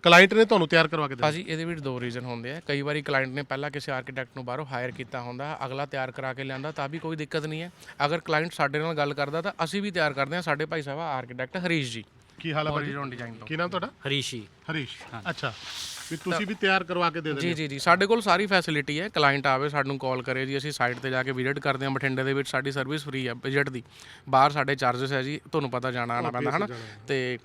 Speaker 1: ਕਲਾਇੰਟ ਨੇ ਤੁਹਾਨੂੰ ਤਿਆਰ ਕਰਵਾ ਕੇ ਦਿੱਤਾ
Speaker 4: ਭਾਜੀ ਇਹਦੇ ਵਿੱਚ ਦੋ ਰੀਜ਼ਨ ਹੁੰਦੇ ਆ। ਕਈ ਵਾਰੀ ਕਲਾਇੰਟ ਨੇ ਪਹਿਲਾਂ ਕਿਸੇ ਆਰਕੀਟੈਕਟ ਨੂੰ ਬਾਹਰੋਂ ਹਾਇਰ ਕੀਤਾ ਹੁੰਦਾ ਅਗਲਾ ਤਿਆਰ ਕਰਾ ਕੇ ਲਿਆਂਦਾ ਤਾਂ ਵੀ ਕੋਈ ਦਿੱਕਤ ਨਹੀਂ ਹੈ। ਅਗਰ ਕਲਾਇੰਟ ਸਾਡੇ ਨਾਲ ਗੱਲ ਕਰਦਾ ਤਾਂ ਅਸੀਂ ਵੀ ਤਿਆਰ ਕਰਦੇ ਹਾਂ। ਸਾਡੇ ਭਾਈ ਸਾਹਿਬ ਆਰਕੀਟੈਕਟ ਹਰੀਸ਼ ਜੀ।
Speaker 1: ਕੀ ਹਾਲ ਹੈ ਭਾਜੀ?
Speaker 4: ਡਿਜ਼ਾਈਨ ਤੋਂ।
Speaker 1: ਕੀ ਨਾਮ ਤੁਹਾਡਾ?
Speaker 3: ਹਰੀਸ਼ੀ
Speaker 1: ਹਰੀਸ਼। ਅੱਛਾ। ਵੀ ਤੁਸੀਂ ਵੀ ਤਿਆਰ ਕਰਵਾ ਕੇ ਦੇ ਦਿੰਦੇ
Speaker 4: ਜੀ ਜੀ ਜੀ। ਸਾਡੇ ਕੋਲ ਸਾਰੀ ਫੈਸਿਲਿਟੀ ਹੈ। ਕਲਾਇੰਟ ਆਵੇ ਸਾਨੂੰ ਕਾਲ ਕਰੇ ਜੀ ਅਸੀਂ ਸਾਈਟ ਤੇ ਜਾ ਕੇ ਵਿਜ਼ਿਟ ਕਰਦੇ ਹਾਂ। ਬਠਿੰਡੇ ਦੇ ਵਿੱਚ ਸਾਡੀ ਸਰਵਿਸ ਫ੍ਰੀ ਹੈ ਵਿਜ਼ਿਟ ਦੀ। ਬਾਹਰ ਸਾਡੇ ਚਾਰजेस ਹੈ ਜੀ ਤੁਹਾਨੂੰ ਪਤਾ ਜਾਣਾ ਆਣਾ ਪੈਂਦਾ ਹਨਾ? ਤੇ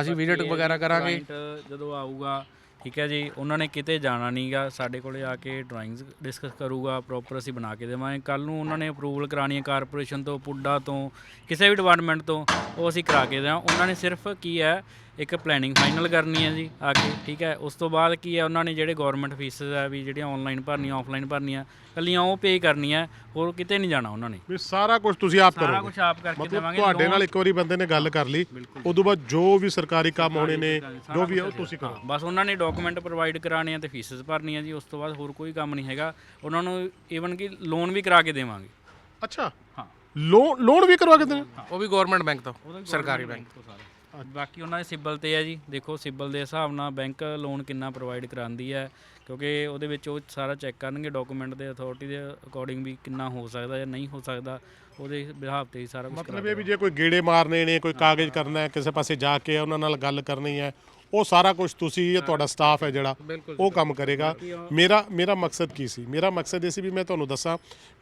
Speaker 4: ਅਸੀਂ ਵਿਜ਼ਿਟ ਵਗੈਰਾ ਕਰਾਂਗੇ।
Speaker 5: Client ਜਦੋਂ ਆਊਗਾ ਠੀਕ ਹੈ ਜੀ ਉਹਨਾਂ ਨੇ ਕਿਤੇ ਜਾਣਾ ਨਹੀਂਗਾ। ਸਾਡੇ ਕੋਲੇ ਆ ਕੇ ਡਰਾਇੰਗਸ ਡਿਸਕਸ ਕਰੂਗਾ ਪ੍ਰੋਪਰ ਅਸੀਂ ਬਣਾ ਕੇ ਦੇਵਾਂਗੇ। ਕੱਲ ਨੂੰ ਉਹਨਾਂ ਨੇ ਅਪਰੂਵਲ ਕਰਾਣੀ ਹੈ ਕਾਰਪੋਰੇਸ਼ਨ ਤੋਂ ਪੁੱਡਾ ਤੋਂ ਕਿਸੇ ਵੀ ਡਿਪਾਰਟਮੈਂਟ ਤੋਂ ਉਹ ਅਸੀਂ ਕਰਾ ਕੇ ਦੇਵਾਂ। ਉਹਨਾਂ ਨੇ ਸਿਰਫ ਕੀ ਹੈ ਇੱਕ ਪਲੈਨਿੰਗ ਫਾਈਨਲ ਕਰਨੀ ਹੈ ਜੀ ਆ ਕੇ ਠੀਕ ਹੈ? ਉਸ ਤੋਂ ਬਾਅਦ ਕੀ ਹੈ ਉਹਨਾਂ ਨੇ ਜਿਹੜੇ ਗਵਰਨਮੈਂਟ ਫੀਸਸ ਹੈ ਵੀ ਜਿਹੜੀਆਂ ਆਨਲਾਈਨ ਭਰਨੀਆਂ ਆਫਲਾਈਨ ਭਰਨੀਆਂ ਕੱਲੀਆਂ ਉਹ ਪੇ ਕਰਨੀਆਂ ਹੋਰ ਕਿਤੇ ਨਹੀਂ ਜਾਣਾ ਉਹਨਾਂ ਨੇ।
Speaker 1: ਵੀ ਸਾਰਾ ਕੁਝ ਤੁਸੀਂ ਆਪ
Speaker 5: ਸਾਰਾ
Speaker 1: ਕਰੋਗੇ।
Speaker 5: ਕੁਝ ਆਪ ਕਰਕੇ
Speaker 1: ਮਤਲਬ
Speaker 5: ਦੇਵਾਂਗੇ
Speaker 1: ਤੁਹਾਡੇ ਨਾਲ ਇੱਕ ਵਾਰੀ ਬੰਦੇ ਨੇ ਗੱਲ ਕਰ ਲਈ ਉਦੋਂ ਬਾਅਦ ਜੋ ਵੀ ਸਰਕਾਰੀ ਕੰਮ ਹੋਣੇ ਨੇ ਜੋ ਵੀ ਹੈ ਉਹ ਤੁਸੀਂ ਕਰੋ।
Speaker 5: ਬਸ ਉਹਨਾਂ ਨੇ ਡਾਕੂਮੈਂਟ ਪ੍ਰੋਵਾਈਡ ਕਰਾਣੇ ਆ ਤੇ ਫੀਸਸ ਭਰਨੀਆਂ ਜੀ ਉਸ ਤੋਂ ਬਾਅਦ ਹੋਰ ਕੋਈ ਕੰਮ ਨਹੀਂ ਹੈਗਾ। ਉਹਨਾਂ ਨੂੰ ਈਵਨ ਕਿ ਲੋਨ ਵੀ ਕਰਾ ਕੇ ਦੇਵਾਂਗੇ।
Speaker 1: ਅੱਛਾ।
Speaker 5: ਹਾਂ।
Speaker 1: ਲੋਨ ਲੋਨ ਵੀ ਕਰਵਾ ਕੇ ਦੇਣਾ?
Speaker 4: ਉਹ ਵੀ ਗਵਰਨਮੈਂਟ ਬੈਂਕ ਤੋਂ ਸਰਕਾਰੀ ਬੈਂਕ
Speaker 5: ਤੋਂ ਸਾਰਾ। ਬਾਕੀ ਉਹਨਾਂ ਦੇ ਸਿਬਲ ਤੇ ਹੈ ਜੀ। ਦੇਖੋ ਸਿਬਲ ਦੇ ਹਿਸਾਬ ਨਾਲ ਬੈਂਕ ਲੋਨ ਕਿੰਨਾ ਪ੍ਰੋਵਾਈਡ ਕਰਾਉਂਦੀ ਹੈ। ਕਿਉਂਕਿ ਉਹਦੇ ਵਿੱਚ ਉਹ ਸਾਰਾ ਚੈੱਕ ਕਰਨਗੇ ਡਾਕੂਮੈਂਟ ਦੇ ਅਥਾਰਟੀ ਦੇ ਅਕੋਰਡਿੰਗ ਵੀ ਕਿੰਨਾ ਹੋ ਸਕਦਾ ਜਾਂ ਨਹੀਂ ਹੋ ਸਕਦਾ। ਉਹਦੇ ਬਿਹਾਵ ਤੇ ਹੀ ਸਾਰਾ ਕੁਝ
Speaker 1: ਮਤਲਬ ਇਹ ਵੀ ਜੇ ਕੋਈ ਗੇੜੇ ਮਾਰਨੇ ਨੇ ਕੋਈ ਕਾਗਜ਼ ਕਰਨਾ ਹੈ ਕਿਸੇ ਪਾਸੇ ਜਾ ਕੇ ਉਹਨਾਂ ਨਾਲ ਗੱਲ ਕਰਨੀ ਹੈ ਉਹ ਸਾਰਾ ਕੁਝ ਤੁਸੀਂ ਜਾਂ ਤੁਹਾਡਾ ਸਟਾਫ ਹੈ ਜਿਹੜਾ ਉਹ ਕੰਮ ਕਰੇਗਾ। ਮੇਰਾ ਮੇਰਾ ਮਕਸਦ ਕੀ ਸੀ? ਮੇਰਾ ਮਕਸਦ ਇਹ ਸੀ ਵੀ ਮੈਂ ਤੁਹਾਨੂੰ ਦੱਸਾਂ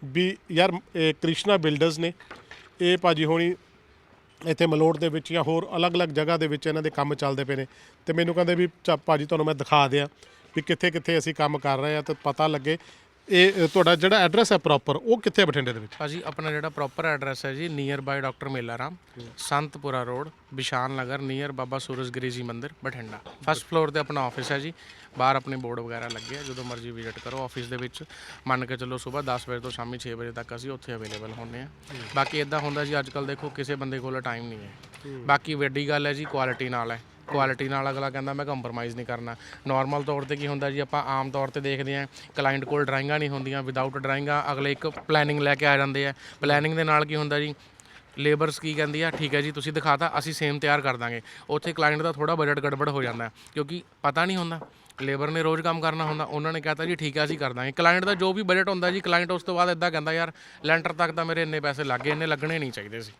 Speaker 1: ਵੀ ਯਾਰ ਕ੍ਰਿਸ਼ਨਾ ਬਿਲਡਰਸ ਨੇ ਇਹ ਭਾਜੀ ਹੋਣੀ ਇੱਥੇ ਮਲੋਟ ਦੇ ਵਿੱਚ ਜਾਂ ਹੋਰ ਅਲੱਗ-ਅਲੱਗ ਜਗ੍ਹਾ ਦੇ ਵਿੱਚ ਇਹਨਾਂ ਦੇ ਕੰਮ ਚੱਲਦੇ ਪਏ ਨੇ। ਤੇ ਮੈਨੂੰ ਕਹਿੰਦੇ ਵੀ, ਚਾ ਭਾਜੀ, ਤੁਹਾਨੂੰ ਮੈਂ ਦਿਖਾ ਦਿਆਂ ਵੀ ਕਿੱਥੇ ਕਿੱਥੇ ਅਸੀਂ ਕੰਮ ਕਰ ਰਹੇ ਆ ਤੇ ਪਤਾ ਲੱਗੇ ਇਹ ਅ, ਤੁਹਾਡਾ ਜਿਹੜਾ ਐਡਰੈਸ ਹੈ ਪ੍ਰੋਪਰ ਉਹ ਕਿੱਥੇ ਹੈ ਬਠਿੰਡੇ ਦੇ ਵਿੱਚ?
Speaker 4: ਭਾਜੀ ਆਪਣਾ ਜਿਹੜਾ ਪ੍ਰੋਪਰ ਐਡਰੈਸ ਹੈ ਜੀ near by doctor Melaram Santpura road Vishal Nagar near Baba Surajgiri ji ਮੰਦਿਰ ਬਠਿੰਡਾ। ਫਸਟ ਫਲੋਰ ਤੇ ਆਪਣਾ ਆਫਿਸ ਹੈ ਜੀ ਬਾਹਰ ਆਪਣੇ ਬੋਰਡ ਵਗੈਰਾ ਲੱਗੇ ਆ ਜਦੋਂ ਮਰਜ਼ੀ ਵਿਜ਼ਿਟ ਕਰੋ ਆਫਿਸ ਦੇ ਵਿੱਚ ਮੰਨ ਕੇ ਚੱਲੋ ਸਵੇਰ 10 ਵਜੇ ਤੋਂ ਸ਼ਾਮੀ 6 ਵਜੇ ਤੱਕ ਅਸੀਂ ਉੱਥੇ ਅਵੇਲੇਬਲ ਹੁੰਦੇ ਆ ਬਾਕੀ ਇਦਾਂ ਹੁੰਦਾ ਜੀ ਅੱਜ ਕੱਲ ਦੇਖੋ ਕਿਸੇ ਬੰਦੇ ਕੋਲ ਟਾਈਮ ਨਹੀਂ ਹੈ। ਬਾਕੀ ਵੱਡੀ ਗੱਲ ਹੈ ਜੀ ਕੁਆਲਿਟੀ ਨਾਲ ਹੈ। ਕੁਆਲਿਟੀ ਨਾਲ ਅਗਲਾ ਕਹਿੰਦਾ ਮੈਂ ਕੰਪਰੋਮਾਈਜ਼ ਨਹੀਂ ਕਰਨਾ। ਨਾਰਮਲ ਤੌਰ ਤੇ ਕੀ ਹੁੰਦਾ ਜੀ, ਆਪਾਂ ਆਮ ਤੌਰ ਤੇ ਦੇਖਦੇ ਆਂ ਕਲਾਇੰਟ ਕੋਲ ਡਰਾਇੰਗਾਂ ਨਹੀਂ ਹੁੰਦੀਆਂ ਵਿਦਆਊਟ ਡਰਾਇੰਗਾਂ ਅਗਲੇ ਇੱਕ ਪਲੈਨਿੰਗ ਲੈ ਕੇ ਆ ਜਾਂਦੇ ਆ। ਪਲੈਨਿੰਗ ਦੇ ਨਾਲ ਕੀ ਹੁੰਦਾ ਜੀ ਲੇਬਰਸ ਕੀ ਕਹਿੰਦੀ ਆ, ਠੀਕ ਹੈ ਜੀ, ਤੁਸੀਂ ਦਿਖਾਤਾ, ਅਸੀਂ ਸੇਮ ਤਿਆਰ ਕਰ ਦਾਂਗੇ। ਉੱਥੇ ਕਲਾਇੰਟ ਦਾ ਥੋੜਾ ਬਜਟ ਗੜਬੜ ਹੋ ਜਾਂਦਾ, ਕਿਉਂਕਿ ਪਤਾ ਨਹੀਂ ਹੁੰਦਾ। ਲੇਬਰ ਨੇ ਰੋਜ਼ ਕੰਮ ਕਰਨਾ ਹੁੰਦਾ ਉਹਨਾਂ ਨੇ ਕਹਤਾ ਜੀ ਠੀਕ ਹੈ ਅਸੀਂ ਕਰ ਦਾਂਗੇ। ਕਲਾਇੰਟ ਦਾ ਜੋ ਵੀ ਬਜਟ ਹੁੰਦਾ ਜੀ ਕਲਾਇੰਟ ਉਸ ਤੋਂ ਬਾਅਦ ਇਦਾਂ ਕਹਿੰਦਾ ਯਾਰ ਲੈਂਟਰ ਤੱਕ ਤਾਂ ਮੇਰੇ ਇੰਨੇ ਪੈਸੇ ਲੱਗੇ ਇੰਨੇ ਲੱਗਣੇ ਨਹੀਂ ਚਾਹੀਦੇ ਸੀ।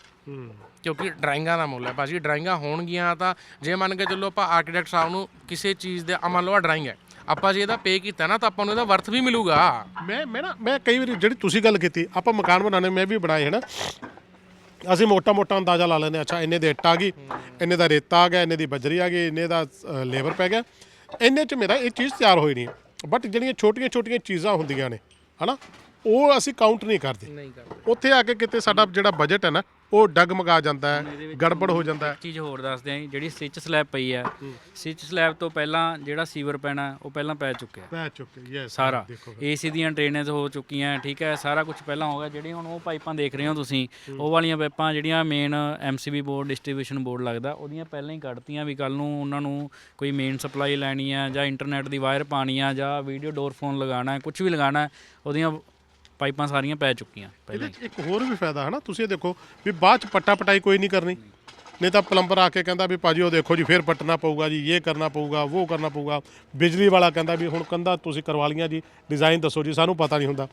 Speaker 4: ਕਿਉਂਕਿ ਡਰਾਇੰਗਾਂ ਦਾ ਮੁੱਲ ਹੈ ਭਾਜੀ ਡਰਾਇੰਗਾਂ ਹੋਣਗੀਆਂ ਤਾਂ ਜੇ ਮੰਨ ਕੇ ਚੱਲੋ ਆਪਾਂ ਆਰਕੀਟੈਕਟ ਸਾਹਿਬ ਨੂੰ ਕਿਸੇ ਚੀਜ਼ ਦੇ ਆ ਮੰਨ ਲਓ ਡਰਾਇੰਗ ਹੈ ਆਪਾਂ ਜੇ ਇਹਦਾ ਪੇ ਕੀਤਾ ਨਾ ਤਾਂ ਆਪਾਂ ਨੂੰ ਇਹਦਾ ਵਰਥ ਵੀ ਮਿਲੂਗਾ।
Speaker 1: ਮੈਂ ਮੈਂ ਨਾ ਮੈਂ ਕਈ ਵਾਰੀ ਜਿਹੜੀ ਤੁਸੀਂ ਗੱਲ ਕੀਤੀ ਆਪਾਂ ਮਕਾਨ ਬਣਾਉਣੇ ਮੈਂ ਵੀ ਬਣਾਏ ਹੈ ਨਾ ਅਸੀਂ ਮੋਟਾ ਮੋਟਾ ਅੰਦਾਜ਼ਾ ਲਾ ਲੈਂਦੇ ਹਾਂ, ਅੱਛਾ ਇੰਨੇ ਦੇ ਇੱਟ ਆ ਗਈ ਇੰਨੇ ਦਾ ਰੇਤਾ ਆ ਗਿਆ ਇੰਨੇ ਦੀ ਬਜਰੀ ਆ ਗਈ ਇੰਨੇ ਦਾ ਲੇਬਰ ਪੈ ਗਿਆ। ਇੰਨੇ ਚ ਮੇਰਾ ਇਹ ਚੀਜ਼ ਤਿਆਰ ਹੋਈ ਨਹੀਂ। ਬਟ ਜਿਹੜੀਆਂ ਛੋਟੀਆਂ ਛੋਟੀਆਂ ਚੀਜ਼ਾਂ ਹੁੰਦੀਆਂ ਨੇ, ਹਨਾ? ਉਹ ਅਸੀਂ ਕਾਊਂਟ ਨਹੀਂ ਕਰਦੇ।
Speaker 4: ਨਹੀਂ ਕਰਦੇ।
Speaker 1: ਉੱਥੇ ਆ ਕੇ ਕਿਤੇ ਸਾਡਾ ਜਿਹੜਾ ਬਜਟ ਹੈ ਨਾ ਉਹ ਡਗਮਗਾ ਜਾਂਦਾ ਹੈ ਗੜਬੜ ਹੋ ਜਾਂਦਾ ਹੈ।
Speaker 5: ਚੀਜ਼ ਹੋਰ ਦੱਸਦੇ ਆਂ ਜੀ, ਜਿਹੜੀ ਸਟਿਚ ਸਲੈਬ ਪਈ ਹੈ ਸਟਿਚ ਸਲੈਬ ਤੋਂ ਪਹਿਲਾਂ ਜਿਹੜਾ ਸੀਵਰ ਪੈਣਾ ਉਹ ਪਹਿਲਾਂ ਪੈ ਚੁੱਕਿਆ
Speaker 1: ਪੈ ਚੁੱਕੇ ਯੈਸ
Speaker 5: ਸਾਰਾ। ਏਸੀ ਦੀਆਂ ਡਰੇਨੇਜ ਹੋ ਚੁੱਕੀਆਂ ਠੀਕ ਹੈ ਸਾਰਾ ਕੁਝ ਪਹਿਲਾਂ ਹੋ ਗਿਆ। ਜਿਹੜੀਆਂ ਹੁਣ ਉਹ ਪਾਈਪਾਂ ਦੇਖ ਰਹੇ ਹੋ ਤੁਸੀਂ ਉਹ ਵਾਲੀਆਂ ਪਾਈਪਾਂ ਜਿਹੜੀਆਂ main MCB board distribution board ਲੱਗਦਾ ਉਹਦੀਆਂ ਪਹਿਲਾਂ ਹੀ ਕੱਢਤੀਆਂ ਵੀ ਕੱਲ ਨੂੰ ਉਹਨਾਂ ਨੂੰ ਕੋਈ ਮੇਨ ਸਪਲਾਈ ਲੈਣੀ ਆ ਜਾਂ ਇੰਟਰਨੈਟ ਦੀ ਵਾਇਰ ਪਾਣੀ ਆ ਜਾਂ ਵੀਡੀਓ ਡੋਰ ਫੋਨ ਲਗਾਉਣਾ ਹੈ ਕੁਝ ਵੀ ਲਗਾਉਣਾ ਹੈ, ਉਹਦੀਆਂ ਪਾਈਪਾਂ ਸਾਰੀਆਂ ਪੈ ਚੁੱਕੀਆਂ ਪਹਿਲਾਂ
Speaker 1: ਇਹਦੇ 'ਚ ਇੱਕ ਹੋਰ ਵੀ ਫਾਇਦਾ ਹੈ ਨਾ ਤੁਸੀਂ ਇਹ ਦੇਖੋ ਵੀ ਬਾਅਦ ਚ ਪੱਟਾ ਪਟਾਈ ਕੋਈ ਨਹੀਂ ਕਰਨੀ। ਨਹੀਂ ਤਾਂ ਪਲੰਬਰ ਆ ਕੇ ਕਹਿੰਦਾ ਵੀ ਭਾਜੀ ਉਹ ਦੇਖੋ ਜੀ ਫੇਰ ਪੱਟਣਾ ਪਊਗਾ ਜੀ ਇਹ ਕਰਨਾ ਪਊਗਾ ਉਹ ਕਰਨਾ ਪਊਗਾ। ਬਿਜਲੀ ਵਾਲਾ ਕਹਿੰਦਾ ਵੀ ਹੁਣ ਕੰਧਾ ਤੁਸੀਂ ਕਰਵਾ ਲੀਆਂ ਜੀ ਡਿਜ਼ਾਈਨ ਦੱਸੋ ਜੀ ਸਾਨੂੰ ਪਤਾ ਨਹੀਂ ਹੁੰਦਾ।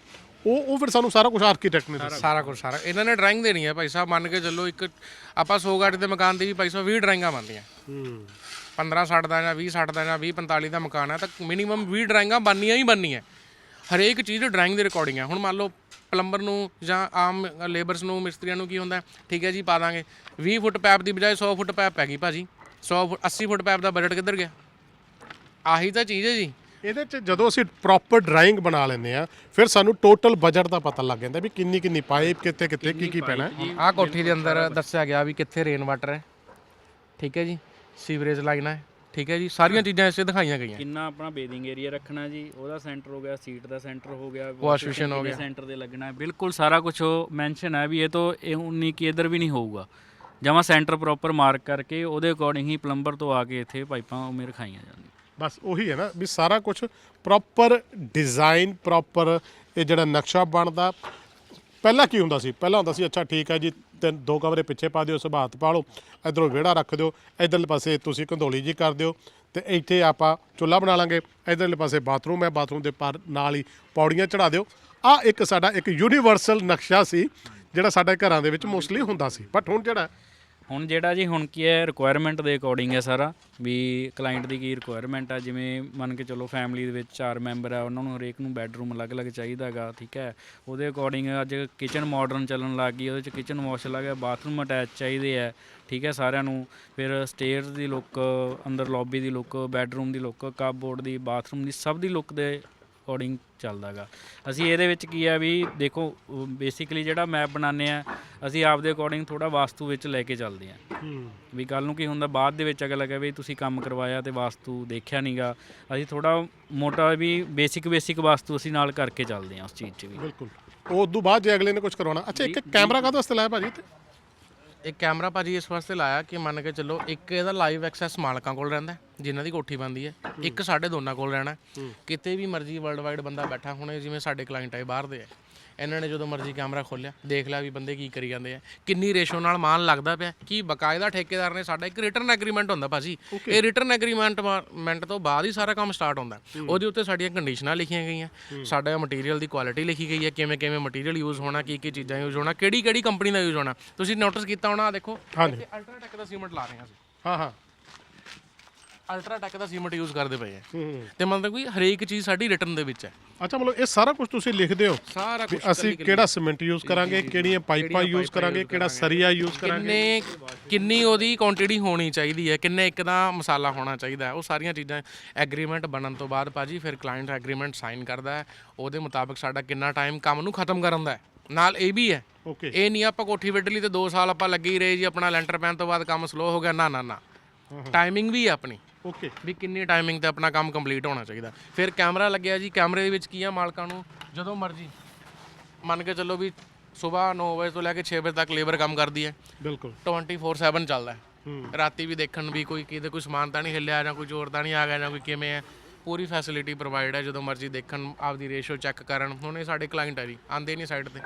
Speaker 1: ਉਹ ਉਹ ਫਿਰ ਸਾਨੂੰ ਸਾਰਾ ਕੁਝ ਆਰਕੀਟੈਕਟ ਨੇ ਦੱਸਿਆ।
Speaker 4: ਸਾਰਾ ਕੁਝ ਸਾਰਾ। ਇਹਨਾਂ ਨੇ ਡਰਾਇੰਗ ਦੇਣੀ ਹੈ ਭਾਈ ਸਾਹਿਬ ਮੰਨ ਕੇ ਚੱਲੋ ਇੱਕ ਆਪਾਂ 100 ਗੱਟ ਦੇ ਮਕਾਨ ਦੀ ਵੀ ਭਾਈ ਸਾਹਿਬ 20 ਡਰਾਇੰਗਾਂ ਬਣਦੀਆਂ।
Speaker 1: ਹੂੰ।
Speaker 4: 15 60 ਦਾ ਜਾਂ 20 60 ਦਾ ਜਾਂ 20 45 ਦਾ ਮਕਾਨ ਹੈ ਤਾਂ ਮਿਨੀਮਮ 20 ਡਰਾਇੰਗਾਂ ਬਣਨੀਆਂ ਹੀ ਬਣਨੀਆਂ। ਹਰੇਕ ਚੀਜ਼ ਡਰਾਇੰਗ ਦੀ ਰਿਕਾਰਡਿੰਗ ਹੈ ਹੁਣ ਮੰਨ ਲਓ ਪਲੰਬਰ ਨੂੰ ਜਾਂ ਆਮ ਲੇਬਰਸ ਨੂੰ ਮਿਸਤਰੀਆਂ ਨੂੰ ਕੀ ਹੁੰਦਾ? ਠੀਕ ਹੈ ਜੀ ਪਾ ਦਾਂਗੇ। 20 ਫੁੱਟ ਪੈਪ ਦੀ ਬਜਾਏ 100 ਫੁੱਟ ਪੈਪ ਪੈ ਗਈ ਭਾਜੀ। 100 ਫੁੱਟ 80 ਫੁੱਟ ਪੈਪ ਦਾ ਬਜਟ ਕਿੱਧਰ ਗਿਆ? ਆਹੀ ਤਾਂ ਚੀਜ਼ ਹੈ ਜੀ।
Speaker 1: ਇਹਦੇ 'ਚ ਜਦੋਂ ਅਸੀਂ ਪ੍ਰੋਪਰ ਡਰਾਇੰਗ ਬਣਾ ਲੈਂਦੇ ਆ ਫਿਰ ਸਾਨੂੰ ਟੋਟਲ ਬਜਟ ਦਾ ਪਤਾ ਲੱਗ ਜਾਂਦਾ ਵੀ ਕਿੰਨੀ ਕਿੰਨੀ ਪਾਈਪ ਕਿੱਥੇ ਕਿੱਥੇ ਕੀ ਕੀ ਪੈਣਾ ਹੈ।
Speaker 4: ਆਹ ਕੋਠੀ ਦੇ ਅੰਦਰ ਦੱਸਿਆ ਗਿਆ ਵੀ ਕਿੱਥੇ ਰੇਨ ਵਾਟਰ ਹੈ। ਠੀਕ ਹੈ ਜੀ ਸੀਵਰੇਜ ਲਾਈਨ ਹੈ। ਠੀਕ ਹੈ ਜੀ ਸਾਰੀਆਂ ਚੀਜ਼ਾਂ ਇਸੇ ਦਿਖਾਈਆਂ ਗਈਆਂ।
Speaker 5: ਕਿੰਨਾ ਆਪਣਾ ਬੇਦਿੰਗ ਏਰੀਆ ਰੱਖਣਾ ਜੀ ਉਹਦਾ ਸੈਂਟਰ ਹੋ ਗਿਆ ਸੀਟ ਦਾ ਸੈਂਟਰ ਹੋ ਗਿਆ
Speaker 4: Wash basin ਹੋ ਗਿਆ।
Speaker 5: ਸੈਂਟਰ ਦੇ ਲੱਗਣਾ ਹੈ। ਬਿਲਕੁਲ ਸਾਰਾ ਕੁਝ ਉਹ ਮੈਂਸ਼ਨ ਹੈ ਵੀ ਇਹ ਤੋਂ ਇਹ ਉਨੀ ਕੀ ਇਧਰ ਵੀ ਨਹੀਂ ਹੋਊਗਾ। ਜਮਾ ਸੈਂਟਰ ਪ੍ਰੋਪਰ ਮਾਰਕ ਕਰਕੇ ਉਹਦੇ ਅਕੋਰਡਿੰਗ ਹੀ ਪਲੰਬਰ ਤੋਂ ਆ ਕੇ ਇੱਥੇ ਪਾਈਪਾਂ ਉਵੇਂ ਰਖਾਈਆਂ ਜਾਂਦੀਆਂ।
Speaker 1: ਬਸ ਉਹੀ ਹੈ ਨਾ ਵੀ ਸਾਰਾ ਕੁਝ ਪ੍ਰੋਪਰ ਡਿਜ਼ਾਈਨ ਪ੍ਰੋਪਰ ਇਹ ਜਿਹੜਾ ਨਕਸ਼ਾ ਬਣਦਾ ਪਹਿਲਾਂ ਕੀ ਹੁੰਦਾ ਸੀ? ਪਹਿਲਾਂ ਹੁੰਦਾ ਸੀ ਅੱਛਾ ਠੀਕ ਹੈ ਜੀ ਤਿੰਨ ਦੋ ਕਮਰੇ ਪਿੱਛੇ ਪਾ ਦਿਓ ਸੁਭਾਤ ਪਾ ਲਓ ਇਧਰੋਂ ਵਿਹੜਾ ਰੱਖ ਦਿਓ, ਇਧਰਲੇ ਪਾਸੇ ਤੁਸੀਂ ਕੰਧੋਲੀ ਜੀ ਕਰ ਦਿਓ, ਤੇ ਇੱਥੇ ਆਪਾਂ ਚੁੱਲ੍ਹਾ ਬਣਾ ਲਾਂਗੇ, ਇਧਰਲੇ ਪਾਸੇ ਬਾਥਰੂਮ ਹੈ, ਬਾਥਰੂਮ ਦੇ ਪਰ ਨਾਲ ਹੀ ਪੌੜੀਆਂ ਚੜਾ ਦਿਓ। ਆ ਇੱਕ ਸਾਡਾ ਇੱਕ ਯੂਨੀਵਰਸਲ ਨਕਸ਼ਾ ਸੀ, ਜਿਹੜਾ ਸਾਡੇ ਘਰਾਂ ਦੇ ਵਿੱਚ ਮੋਸਟਲੀ ਹੁੰਦਾ ਸੀ ਬਟ ਹੁਣ ਜਿਹੜਾ
Speaker 5: ਹੁਣ ਜਿਹੜਾ ਜੀ ਹੁਣ ਕੀ ਹੈ ਰਿਕੁਆਇਰਮੈਂਟ ਦੇ ਅਕੋਰਡਿੰਗ ਹੈ ਸਾਰਾ, ਵੀ ਕਲਾਇੰਟ ਦੀ ਕੀ ਰਿਕੁਆਇਰਮੈਂਟ ਆ, ਜਿਵੇਂ ਮੰਨ ਕੇ ਚਲੋ ਫੈਮਿਲੀ ਦੇ ਵਿੱਚ ਚਾਰ ਮੈਂਬਰ ਆ, ਉਹਨਾਂ ਨੂੰ ਹਰੇਕ ਨੂੰ ਬੈੱਡਰੂਮ ਅਲੱਗ-ਅਲੱਗ ਚਾਹੀਦਾ ਹੈਗਾ ਠੀਕ ਹੈ? ਉਹਦੇ ਅਕੋਰਡਿੰਗ ਅੱਜ ਕਿਚਨ ਮਾਡਰਨ ਚੱਲਣ ਲੱਗ ਗਈ, ਉਹਦੇ ਚ ਕਿਚਨ ਵਾਸ਼ ਲੱਗ ਗਿਆ ਬਾਥਰੂਮ ਅਟੈਚ ਚਾਹੀਦੇ ਆ, ਠੀਕ ਹੈ ਸਾਰਿਆਂ ਨੂੰ। ਫਿਰ ਸਟੇਅਰਸ ਦੀ ਲੁੱਕ ਅੰਦਰ ਲੌਬੀ ਦੀ ਲੁੱਕ ਬੈੱਡਰੂਮ ਦੀ ਲੁੱਕ ਕਪਬੋਰਡ ਦੀ ਬਾਥਰੂਮ ਦੀ, ਸਭ ਦੀ ਲੁੱਕ ਦੇ ਅਕੋਰਡਿੰਗ ਚੱਲਦਾਗਾ। ਅਸੀਂ ਇਹਦੇ ਵਿੱਚ ਕੀ ਆ ਵੀ ਦੇਖੋ ਬੇਸਿਕਲੀ ਜਿਹੜਾ ਮੈਪ ਬਣਾਉਂਦੇ ਆ ਅਸੀਂ ਆਪਦੇ ਅਕੋਰਡਿੰਗ ਥੋੜਾ ਵਾਸਤੂ ਵਿੱਚ ਲੈ ਕੇ ਚੱਲਦੇ ਆ ਵੀ ਕੱਲ ਨੂੰ ਕੀ ਹੁੰਦਾ ਬਾਅਦ ਦੇ ਵਿੱਚ ਅਗਰ ਲੱਗਾ ਵੀ ਤੁਸੀਂ ਕੰਮ ਕਰਵਾਇਆ ਤੇ ਵਾਸਤੂ ਦੇਖਿਆ ਨਹੀਂਗਾ ਅਸੀਂ ਥੋੜਾ ਮੋਟਾ ਵੀ ਬੇਸਿਕ ਬੇਸਿਕ ਵਾਸਤੂ ਅਸੀਂ ਨਾਲ ਕਰਕੇ ਚੱਲਦੇ ਆ ਉਸ ਚੀਜ਼ 'ਚ ਵੀ।
Speaker 1: ਬਿਲਕੁਲ। ਉਹ ਉਦੋਂ ਬਾਅਦ ਜੇ ਅਗਲੇ ਨੇ ਕੁਝ ਕਰਵਾਉਣਾ। ਅੱਛਾ ਇੱਕ ਕੈਮਰਾ ਕਾਹਦੇ ਵਾਸਤੇ ਲਾਇਆ ਭਾਜੀ ਇੱਥੇ?
Speaker 4: ਇੱਕ ਕੈਮਰਾ ਭਾਜੀ ਇਸ ਵਾਸਤੇ ਲਾਇਆ ਕਿ ਮੰਨ ਕੇ ਚੱਲੋ ਇੱਕ ਇਹਦਾ ਲਾਈਵ ਐਕਸੈਸ ਮਾਲਕਾਂ ਕੋਲ ਰਹਿੰਦਾ ਜਿਨ੍ਹਾਂ ਦੀ ਕੋਠੀ ਬੰਦੀ ਹੈ। ਇੱਕ ਸਾਡੇ ਦੋਨਾਂ ਕੋਲ ਰਹਿਣਾ। ਕਿਤੇ ਵੀ ਮਰਜ਼ੀ ਵਰਲਡ ਵਾਈਡ ਬੰਦਾ ਬੈਠਾ ਹੁਣ ਇਹ ਜਿਵੇਂ ਸਾਡੇ ਕਲਾਇੰਟ ਆਏ ਬਾਹਰ ਦੇ ਹੈ ਇਹਨਾਂ ਨੇ ਜਦੋਂ ਮਰਜ਼ੀ ਕੈਮਰਾ ਖੋਲਿਆ ਦੇਖ ਲਿਆ ਵੀ ਬੰਦੇ ਕੀ ਕਰੀ ਜਾਂਦੇ ਆ। ਕਿੰਨੀ ਰੇਸ਼ੋ ਨਾਲ ਮਾਲ ਲੱਗਦਾ ਪਿਆ ਕੀ ਬਕਾਇਦਾ ਠੇਕੇਦਾਰ ਨੇ ਸਾਡਾ ਇੱਕ ਰਿਟਰਨ ਐਗਰੀਮੈਂਟ ਹੁੰਦਾ ਭਾਜੀ। ਇਹ ਰਿਟਰਨ ਐਗਰੀਮੈਂਟ ਮੈਂਟ ਤੋਂ ਬਾਅਦ ਹੀ ਸਾਰਾ ਕੰਮ ਸਟਾਰਟ ਹੁੰਦਾ। ਉਹਦੇ ਉੱਤੇ ਸਾਡੀਆਂ ਕੰਡੀਸ਼ਨਾਂ ਲਿਖੀਆਂ ਗਈਆਂ। ਸਾਡਾ ਮਟੀਰੀਅਲ ਦੀ ਕੁਆਲਿਟੀ ਲਿਖੀ ਗਈ ਹੈ ਕਿਵੇਂ ਕਿਵੇਂ ਮਟੀਰੀਅਲ ਯੂਜ਼ ਹੋਣਾ ਕੀ ਕੀ ਚੀਜ਼ਾਂ ਯੂਜ਼ ਹੋਣਾ ਕਿਹੜੀ ਕਿਹੜੀ ਕੰਪਨੀ ਦਾ ਯੂਜ਼ ਹੋਣਾ। ਤੁਸੀਂ ਨੋਟਿਸ ਕੀਤਾ ਹੋਣਾ ਦੇਖੋ
Speaker 1: ਹਾਂਜੀ।
Speaker 4: ਅਲਟਰਾਟੈਕ ਦਾ ਸੀਮੈਂਟ ਲਾ ਰਹੇ ਹਾਂ ਅਸੀਂ।
Speaker 1: ਹਾਂ ਹਾਂ।
Speaker 4: ਅਲਟਰਾਟੈਕ ਦਾ ਸੀਮੈਂਟ ਯੂਜ਼ ਕਰਦੇ ਪਏ ਆ।
Speaker 1: ਹੂੰ।
Speaker 4: ਤੇ ਮਤਲਬ ਕੋਈ ਹਰੇਕ ਚੀਜ਼ ਸਾਡੀ ਰਿਟਰਨ ਦੇ ਵਿੱਚ ਹੈ।
Speaker 1: ਅੱਛਾ ਮਤਲਬ ਇਹ ਸਾਰਾ ਕੁਝ ਤੁਸੀਂ ਲਿਖਦੇ ਹੋ?
Speaker 4: ਸਾਰਾ
Speaker 1: ਵੀ
Speaker 4: ਕੁਝ
Speaker 1: ਅਸੀਂ ਕਿਹੜਾ ਸੀਮੈਂਟ ਯੂਜ਼ ਕਰਾਂਗੇ ਕਿਹੜੀਆਂ ਪਾਈਪਾਂ ਯੂਜ਼ ਕਰਾਂਗੇ ਕਿਹੜਾ ਸਰੀਆ ਯੂਜ਼ ਕਰਾਂਗੇ?
Speaker 4: ਕਿੰਨੇ ਕਿੰਨੀ ਉਹਦੀ ਕੁਆਂਟੀਟੀ ਹੋਣੀ ਚਾਹੀਦੀ ਹੈ ਕਿੰਨੇ ਇੱਕ ਦਾ ਮਸਾਲਾ ਹੋਣਾ ਚਾਹੀਦਾ ਹੈ ਉਹ ਸਾਰੀਆਂ ਚੀਜ਼ਾਂ ਐਗਰੀਮੈਂਟ ਬਣਨ ਤੋਂ ਬਾਅਦ ਭਾਜੀ ਫਿਰ ਕਲਾਇੰਟ ਐਗਰੀਮੈਂਟ ਸਾਈਨ ਕਰਦਾ ਹੈ ਉਹਦੇ ਮੁਤਾਬਕ ਸਾਡਾ ਕਿੰਨਾ ਟਾਈਮ ਕੰਮ ਨੂੰ ਖਤਮ ਕਰਨ ਦਾ ਹੈ। ਨਾਲ ਇਹ ਵੀ ਹੈ
Speaker 1: ਓਕੇ
Speaker 4: ਇਹ ਨਹੀਂ ਆਪਾਂ ਕੋਠੀ ਵੱਢ ਲਈ ਤੇ 2 ਸਾਲ ਆਪਾਂ ਲੱਗੇ ਹੀ ਰਹੇ ਜੀ ਆਪਣਾ ਲੈਂਟਰ ਪੈਣ ਤੋਂ ਬਾਅਦ ਕੰਮ ਸਲੋ ਹੋ ਗਿਆ ਨਾ ਨਾ ਨਾ। ਟਾਈਮਿੰਗ ਵੀ ਹੈ ਆਪਣੀ।
Speaker 1: ਓਕੇ
Speaker 4: ਵੀ ਕਿੰਨੀ ਟਾਈਮਿੰਗ ਤੇ ਆਪਣਾ ਕੰਮ ਕੰਪਲੀਟ ਹੋਣਾ ਚਾਹੀਦਾ। ਫਿਰ ਕੈਮਰਾ ਲੱਗਿਆ ਜੀ ਕੈਮਰੇ ਦੇ ਵਿੱਚ ਕੀ ਆ ਮਾਲਕਾਂ ਨੂੰ? ਜਦੋਂ ਮਰਜ਼ੀ। ਮੰਨ ਕੇ ਚੱਲੋ ਵੀ ਸਵੇਰ 9 ਵਜੇ ਤੋਂ ਲੈ ਕੇ 6 ਵਜੇ ਤੱਕ ਲੇਬਰ ਕੰਮ ਕਰਦੀ ਹੈ।
Speaker 1: ਬਿਲਕੁਲ।
Speaker 4: 24/7 ਚੱਲਦਾ ਹੈ। ਰਾਤੀ ਵੀ ਦੇਖਣ ਵੀ ਕੋਈ ਕਿਤੇ ਕੋਈ ਸਮਾਨ ਤਾਂ ਨਹੀਂ ਹਿੱਲਿਆ ਜਾਂ ਕੋਈ ਚੋਰ ਤਾਂ ਨਹੀਂ ਆ ਗਿਆ ਜਾਂ ਕੋਈ ਕਿਵੇਂ ਹੈ। ਪੂਰੀ ਫੈਸਿਲਿਟੀ ਪ੍ਰੋਵਾਈਡ ਹੈ ਜਦੋਂ ਮਰਜ਼ੀ ਦੇਖਣ ਆਪਦੀ ਰੇਸ਼ੋ ਚੈੱਕ ਕਰਨ। ਹੁਣ ਇਹ ਸਾਡੇ ਕਲਾਇੰਟ ਹੈ ਜੀ ਆਂਦੇ ਨਹੀਂ ਸਾਈਡ ਤੇ।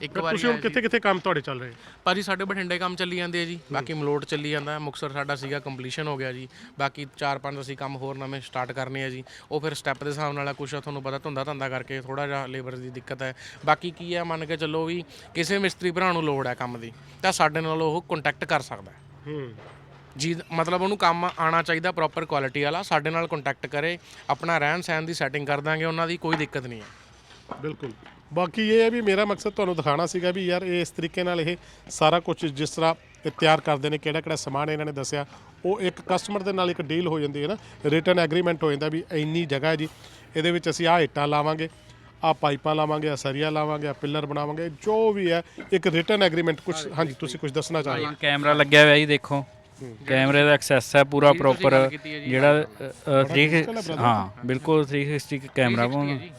Speaker 4: ਇੱਕ ਵਾਰੀ
Speaker 1: ਤੁਸੀਂ ਹੁਣ। ਕਿੱਥੇ ਕਿੱਥੇ ਕੰਮ ਤੁਹਾਡੇ ਚੱਲ ਰਹੇ?
Speaker 4: ਭਾਜੀ ਸਾਡੇ ਬਠਿੰਡੇ ਕੰਮ ਚੱਲੀ ਜਾਂਦੇ ਆ ਜੀ। ਬਾਕੀ ਮਲੋਟ ਚੱਲੀ ਜਾਂਦਾ ਮੁਕਸਰ ਸਾਡਾ ਸੀਗਾ ਕੰਪਲੀਸ਼ਨ ਹੋ ਗਿਆ ਜੀ। ਬਾਕੀ 4-5 ਅਸੀਂ ਕੰਮ ਹੋਰ ਨਵੇਂ ਸਟਾਰਟ ਕਰਨੇ ਆ ਜੀ। ਉਹ ਫਿਰ ਸਟੈਪ ਦੇ ਹਿਸਾਬ ਨਾਲ ਆ ਕੁਛ ਤੁਹਾਨੂੰ ਪਤਾ ਧੁੰਦਾ ਧੰਦਾ ਕਰਕੇ ਥੋੜਾ ਜਿਹਾ ਲੇਬਰ ਦੀ ਦਿੱਕਤ ਹੈ। ਬਾਕੀ ਕੀ ਹੈ ਮੰਨ ਕੇ ਚੱਲੋ ਵੀ ਕਿਸੇ ਮਿਸਤਰੀ ਭਰਾ ਨੂੰ ਲੋੜ ਹੈ ਕੰਮ ਦੀ ਤਾਂ ਸਾਡੇ ਨਾਲ ਉਹ ਕੰਟੈਕਟ ਕਰ ਸਕਦਾ ਹੂੰ। ਜੀ ਮਤਲਬ ਉਹਨੂੰ ਕੰਮ ਆਣਾ ਚਾਹੀਦਾ ਪ੍ਰੋਪਰ ਕੁਆਲਿਟੀ ਵਾਲਾ ਸਾਡੇ ਨਾਲ ਕੰਟੈਕਟ ਕਰੇ ਆਪਣਾ ਰਹਿਣ ਸਹਿਣ ਦੀ ਸੈਟਿੰਗ ਕਰ ਦਾਂਗੇ ਉਹਨਾਂ ਦੀ ਕੋਈ ਦਿੱਕਤ ਨਹੀਂ ਹੈ।
Speaker 1: ਬਿਲਕੁਲ। ਬਾਕੀ ਇਹ ਹੈ ਵੀ ਮੇਰਾ ਮਕਸਦ ਤੁਹਾਨੂੰ ਦਿਖਾਣਾ ਸੀਗਾ ਵੀ ਯਾਰ ਇਹ ਇਸ ਤਰੀਕੇ ਨਾਲ ਇਹ ਸਾਰਾ ਕੁਝ ਜਿਸ ਤਰ੍ਹਾਂ ਇਹ ਤਿਆਰ ਕਰਦੇ ਨੇ ਕਿਹੜਾ ਕਿਹੜਾ ਸਮਾਨ ਇਹਨਾਂ ਨੇ ਦੱਸਿਆ ਉਹ ਇੱਕ ਕਸਟਮਰ ਦੇ ਨਾਲ ਇੱਕ ਡੀਲ ਹੋ ਜਾਂਦੀ ਹੈ ਨਾ ਰਿਟਰਨ ਐਗਰੀਮੈਂਟ ਹੋ ਜਾਂਦਾ ਵੀ ਇੰਨੀ ਜਗ੍ਹਾ ਹੈ ਜੀ ਇਹਦੇ ਵਿੱਚ ਅਸੀਂ ਆਹ ਇੱਟਾਂ ਲਾਵਾਂਗੇ ਆਹ ਪਾਈਪਾਂ ਲਾਵਾਂਗੇ ਆਹ ਸਰੀਆ ਲਾਵਾਂਗੇ ਆਹ ਪਿੱਲਰ ਬਣਾਵਾਂਗੇ ਜੋ ਵੀ ਹੈ ਇੱਕ ਰਿਟਰਨ ਐਗਰੀਮੈਂਟ ਕੁਝ ਹਾਂਜੀ ਤੁਸੀਂ ਕੁਝ ਦੱਸਣਾ ਚਾਹ ਰਹੇ ਹੋ
Speaker 5: ਕੈਮਰਾ ਲੱਗਿਆ ਹੋਇਆ ਜੀ ਦੇਖੋ। ਕੈਮਰੇ ਦਾ ਐਕਸੈਸ ਹੈ ਪੂਰਾ ਪ੍ਰੋਪਰ ਜਿਹੜਾ ਅ, ਅ, 3 ਹਾਂ ਬਿਲਕੁਲ 360 ਕੈਮਰਾ
Speaker 4: ਜੀ।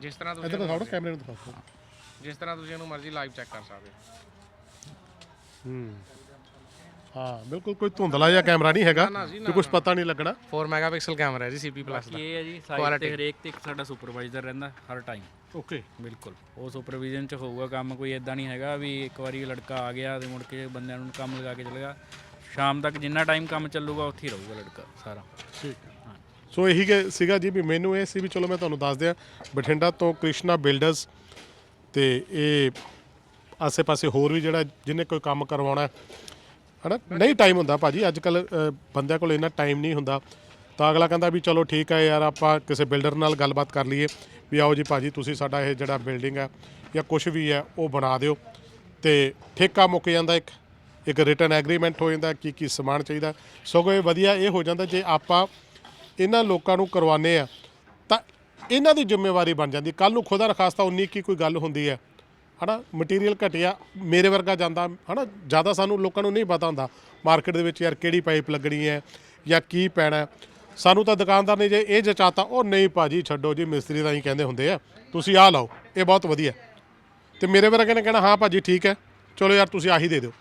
Speaker 4: ਜਿਸ ਤਰ੍ਹਾਂ
Speaker 1: ਇੱਧਰ
Speaker 4: ਤੁਸੀਂ
Speaker 1: ਦਿਖਾਓ ਨਾ ਕੈਮਰੇ ਨੂੰ ਦਿਖਾਓ।
Speaker 4: ਜਿਸ ਤਰ੍ਹਾਂ ਤੁਸੀਂ ਇਹਨੂੰ ਮਰਜ਼ੀ ਲਾਈਵ ਚੈੱਕ ਕਰ ਸਕਦੇ ਹੋ।
Speaker 1: ਹੂੰ। ਹਾਂ ਬਿਲਕੁਲ ਕੋਈ ਧੁੰਦਲਾ ਜਿਹਾ ਕੈਮਰਾ ਨਹੀਂ ਹੈਗਾ ਕਿ ਕੁਝ ਪਤਾ ਨਹੀਂ ਲੱਗਣਾ।
Speaker 4: 4 ਮੈਗਾਪਿਕਸਲ ਕੈਮਰਾ ਹੈ ਜੀ ਸੀਪੀ ਪਲੱਸ ਦਾ।
Speaker 5: ਇਹ ਹੈ ਜੀ ਸਾਈਡ ਤੇ ਹਰੇਕ ਤੇ ਇੱਕ ਸਾਡਾ ਸੁਪਰਵਾਈਜ਼ਰ ਰਹਿੰਦਾ ਹਰ ਟਾਈਮ
Speaker 1: ਓਕੇ
Speaker 5: ਬਿਲਕੁਲ। ਉਹ ਸੁਪਰਵਿਜ਼ਨ ਚ ਹੋਊਗਾ ਕੰਮ ਕੋਈ ਇਦਾਂ ਨਹੀਂ ਹੈਗਾ ਵੀ ਇੱਕ ਵਾਰੀ ਲੜਕਾ ਆ ਗਿਆ ਤੇ ਮੁੜ ਕੇ ਬੰਦਿਆਂ ਨੂੰ ਕੰਮ ਲਗਾ ਕੇ ਚਲੇਗਾ ਸ਼ਾਮ ਤੱਕ ਜਿੰਨਾ ਟਾਈਮ ਕੰਮ ਚੱਲੂਗਾ ਉੱਥੇ ਹੀ ਰਹੂਗਾ ਲੜਕਾ ਸਾਰਾ।
Speaker 1: ਠੀਕ। ਹੈ। ਸੋ ਇਹੀ ਕਿ ਸੀਗਾ ਜੀ ਵੀ ਮੈਨੂੰ ਇਹ ਸੀ ਵੀ ਚਲੋ ਮੈਂ ਤੁਹਾਨੂੰ ਦੱਸ ਦਿਆਂ ਬਠਿੰਡਾ ਤੋਂ ਕ੍ਰਿਸ਼ਨਾ ਬਿਲਡਰਸ ਤੇ ਇਹ ਆਸੇ-ਪਾਸੇ ਹੋਰ ਵੀ ਜਿਹੜਾ ਜਿਹਨੇ ਕੋਈ ਕੰਮ ਕਰਵਾਉਣਾ ਹੈ, ਹਨਾ? ਨਹੀਂ ਟਾਈਮ ਹੁੰਦਾ ਭਾਜੀ ਅੱਜ ਕੱਲ ਬੰਦਿਆਂ ਕੋਲ ਇੰਨਾ ਟਾਈਮ ਨਹੀਂ ਹੁੰਦਾ। ਤਾਂ ਅਗਲਾ ਕਹਿੰਦਾ ਵੀ ਚਲੋ ਠੀਕ ਹੈ ਯਾਰ, ਆਪਾਂ ਕਿਸੇ ਬਿਲਡਰ ਨਾਲ ਗੱਲਬਾਤ ਕਰ ਲਈਏ ਵੀ ਆਓ ਜੀ ਭਾਜੀ, ਤੁਸੀਂ ਸਾਡਾ ਇਹ ਜਿਹੜਾ ਬਿਲਡਿੰਗ ਹੈ ਜਾਂ ਕੁਝ ਵੀ ਹੈ, ਉਹ ਬਣਾ ਦਿਓ। ਤੇ ਠੇਕਾ ਮੁੱਕ ਜਾਂਦਾ ਇੱਕ ਇੱਕ ਰਿਟਰਨ ਐਗਰੀਮੈਂਟ ਹੋ ਜਾਂਦਾ, ਕੀ ਕੀ ਸਮਾਨ ਚਾਹੀਦਾ। ਸਗੋਂ ਇਹ ਵਧੀਆ ਇਹ ਹੋ ਜਾਂਦਾ, ਜੇ ਆਪਾਂ ਇਹਨਾਂ ਲੋਕਾਂ ਨੂੰ ਕਰਵਾਉਂਦੇ ਆ ਤਾਂ ਇਹਨਾਂ ਦੀ ਜ਼ਿੰਮੇਵਾਰੀ ਬਣ ਜਾਂਦੀ। ਕੱਲ ਨੂੰ ਖੁਦਾ ਰਖਾਸਤਾ 19 ਕੀ ਕੋਈ ਗੱਲ ਹੁੰਦੀ ਹੈ। ਹਨਾ ਮਟੀਰੀਅਲ ਘਟਿਆ, ਮੇਰੇ ਵਰਗਾ ਜਾਂਦਾ, ਹਨਾ, ਜ਼ਿਆਦਾ ਸਾਨੂੰ ਲੋਕਾਂ ਨੂੰ ਨਹੀਂ ਪਤਾ ਹੁੰਦਾ। ਮਾਰਕੀਟ ਦੇ ਵਿੱਚ ਯਾਰ ਕਿਹੜੀ ਪਾਈਪ ਲੱਗਣੀ ਹੈ ਜਾਂ ਕੀ ਪੈਣਾ ਸਾਨੂੰ ਤਾਂ ਦੁਕਾਨਦਾਰ ਨੇ ਜੇ ਇਹ ਜਚਾਤਾ ਉਹ ਨਹੀਂ ਭਾਜੀ ਛੱਡੋ ਜੀ ਮਿਸਤਰੀ ਤਾਂ ਹੀ ਕਹਿੰਦੇ ਹੁੰਦੇ ਆ। ਤੁਸੀਂ ਆਹ ਲਾਓ ਇਹ ਬਹੁਤ ਵਧੀਆ। ਤੇ ਮੇਰੇ ਵਰਗੇ ਨੇ ਕਹਿਣਾ ਹਾਂ ਭਾਜੀ ਠੀਕ ਹੈ ਚਲੋ ਯਾਰ ਤੁਸੀਂ ਆਹੀ ਦੇ ਦਿਓ।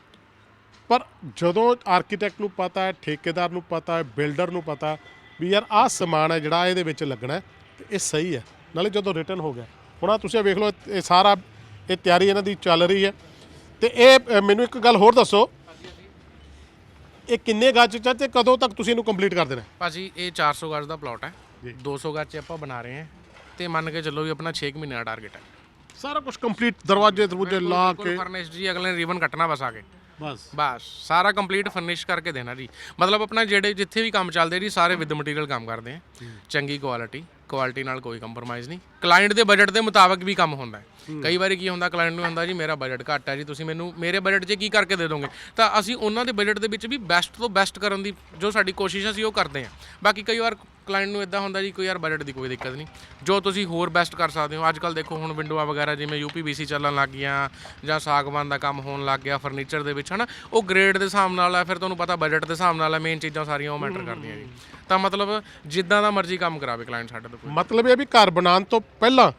Speaker 1: ਪਰ ਜਦੋਂ ਆਰਕੀਟੈਕਟ ਨੂੰ ਪਤਾ ਹੈ ਠੇਕੇਦਾਰ ਨੂੰ ਪਤਾ ਹੈ ਬਿਲਡਰ ਨੂੰ ਪਤਾ ਵੀ ਯਾਰ ਆਹ ਸਮਾਨ ਹੈ ਜਿਹੜਾ ਇਹਦੇ ਵਿੱਚ ਲੱਗਣਾ ਹੈ, ਤੇ ਇਹ ਸਹੀ ਹੈ। ਨਾਲੇ ਜਦੋਂ ਰਿਟਰਨ ਹੋ ਗਿਆ ਹੁਣ ਆਹ ਤੁਸੀਂ ਵੇਖ ਲਓ ਇਹ ਸਾਰਾ ਇਹ ਤਿਆਰੀ ਇਹਨਾਂ ਦੀ ਚੱਲ ਰਹੀ ਹੈ। ਤੇ ਇਹ ਮੈਨੂੰ ਇੱਕ ਗੱਲ ਹੋਰ ਦੱਸੋ ਇਹ ਕਿੰਨੇ ਗੱਜ ਚ ਹੈ ਤੇ ਕਦੋਂ ਤੱਕ ਤੁਸੀਂ ਇਹਨੂੰ ਕੰਪਲੀਟ ਕਰ ਦੇਣਾ? ਹੈ?
Speaker 4: ਭਾਜੀ ਇਹ 400 ਗਜ਼ ਦਾ ਪਲਾਟ ਹੈ। 200 ਗਜ਼ 'ਚ ਆਪਾਂ ਬਣਾ ਰਹੇ ਹਾਂ ਤੇ ਮੰਨ ਕੇ ਚੱਲੋ ਵੀ ਆਪਣਾ 6 ਮਹੀਨੇ ਦਾ ਟਾਰਗੇਟ ਹੈ।
Speaker 1: ਸਾਰਾ ਕੁਝ ਕੰਪਲੀਟ ਦਰਵਾਜ਼ੇ ਦਰਵਾਜ਼ੇ ਲਾ ਕੇ।
Speaker 4: ਫਰਨਿਸ਼ ਜੀ ਅਗਲੇ ਰੀਬਨ ਕੱਟਣਾ ਬਸ ਆ ਕੇ।
Speaker 1: ਬਸ।
Speaker 4: ਬਸ ਸਾਰਾ ਕੰਪਲੀਟ ਫਰਨਿਸ਼ ਕਰਕੇ ਦੇਣਾ ਜੀ। ਮਤਲਬ ਆਪਣਾ ਜਿਹੜੇ ਜਿੱਥੇ ਵੀ ਕੰਮ ਚੱਲਦੇ ਜੀ ਸਾਰੇ ਵਿਦ ਮਟੀਰੀਅਲ ਕੰਮ ਕਰਦੇ ਆ। ਚੰਗੀ ਕੁਆਲਿਟੀ ਕੁਆਲਿਟੀ ਨਾਲ ਕੋਈ ਕੰਪਰੋਮਾਈਜ਼ ਨਹੀਂ। ਕਲਾਇੰਟ ਦੇ ਬਜਟ ਦੇ ਮੁਤਾਬਕ ਵੀ ਕੰਮ ਹੁੰਦਾ ਹੈ। ਕਈ ਵਾਰੀ ਕੀ ਹੁੰਦਾ ਕਲਾਇੰਟ ਨੂੰ ਹੁੰਦਾ ਜੀ ਮੇਰਾ ਬਜਟ ਘੱਟ ਹੈ ਜੀ ਤੁਸੀਂ ਮੈਨੂੰ ਮੇਰੇ ਬਜਟ 'ਚ ਕੀ ਕਰਕੇ ਦੇ ਦੋਗੇ? ਤਾਂ ਅਸੀਂ ਉਹਨਾਂ ਦੇ ਬਜਟ ਦੇ ਵਿੱਚ ਵੀ ਬੈਸਟ ਤੋਂ ਬੈਸਟ ਕਰਨ ਦੀ ਜੋ ਸਾਡੀ ਕੋਸ਼ਿਸ਼ ਹੈ ਅਸੀਂ ਉਹ ਕਰਦੇ ਹਾਂ। ਬਾਕੀ ਕਈ ਵਾਰ ਕਲਾਇੰਟ ਨੂੰ ਇਦਾਂ ਹੁੰਦਾ ਜੀ, ਕੋਈ ਯਾਰ ਬਜਟ ਦੀ ਕੋਈ ਦਿੱਕਤ ਨਹੀਂ। ਜੋ ਤੁਸੀਂ ਹੋਰ ਬੈਸਟ ਕਰ ਸਕਦੇ ਹੋ। ਅੱਜ ਕੱਲ ਦੇਖੋ, ਹੁਣ ਵਿੰਡੋਆਂ ਵਗੈਰਾ, ਜਿਵੇਂ ਯੂਪੀਵੀਸੀ ਚੱਲਣ ਲੱਗ ਗਈਆਂ, ਜਾਂ ਸਾਗਵਾਨ ਦਾ ਕੰਮ ਹੋਣ ਲੱਗ ਗਿਆ ਫਰਨੀਚਰ ਦੇ ਵਿੱਚ, ਹਨਾ? ਉਹ ਗ੍ਰੇਡ ਦੇ ਹਿਸਾਬ ਨਾਲ ਹੈ ਫਿਰ ਤੁਹਾਨੂੰ ਪਤਾ ਬਜਟ ਦੇ ਹਿਸਾਬ ਨਾਲ ਹੈ ਮੇਨ ਚੀਜ਼ਾਂ ਸਾਰੀਆਂ ਉਹ ਮੈਟਰ ਕਰਦੀਆਂ ਜੀ। ਤਾਂ ਮਤਲਬ ਜਿੱਦਾਂ ਦਾ ਮਰਜ਼ੀ ਕੰਮ ਕਰਾਵੇ ਕਲਾਇੰਟ ਸਾਡੇ ਤੋਂ ਕੋਈ।
Speaker 1: ਮਤਲਬ ਇਹ ਵੀ ਘਰ ਬਣਾਉਣ ਤੋਂ ਪਹਿਲਾਂ,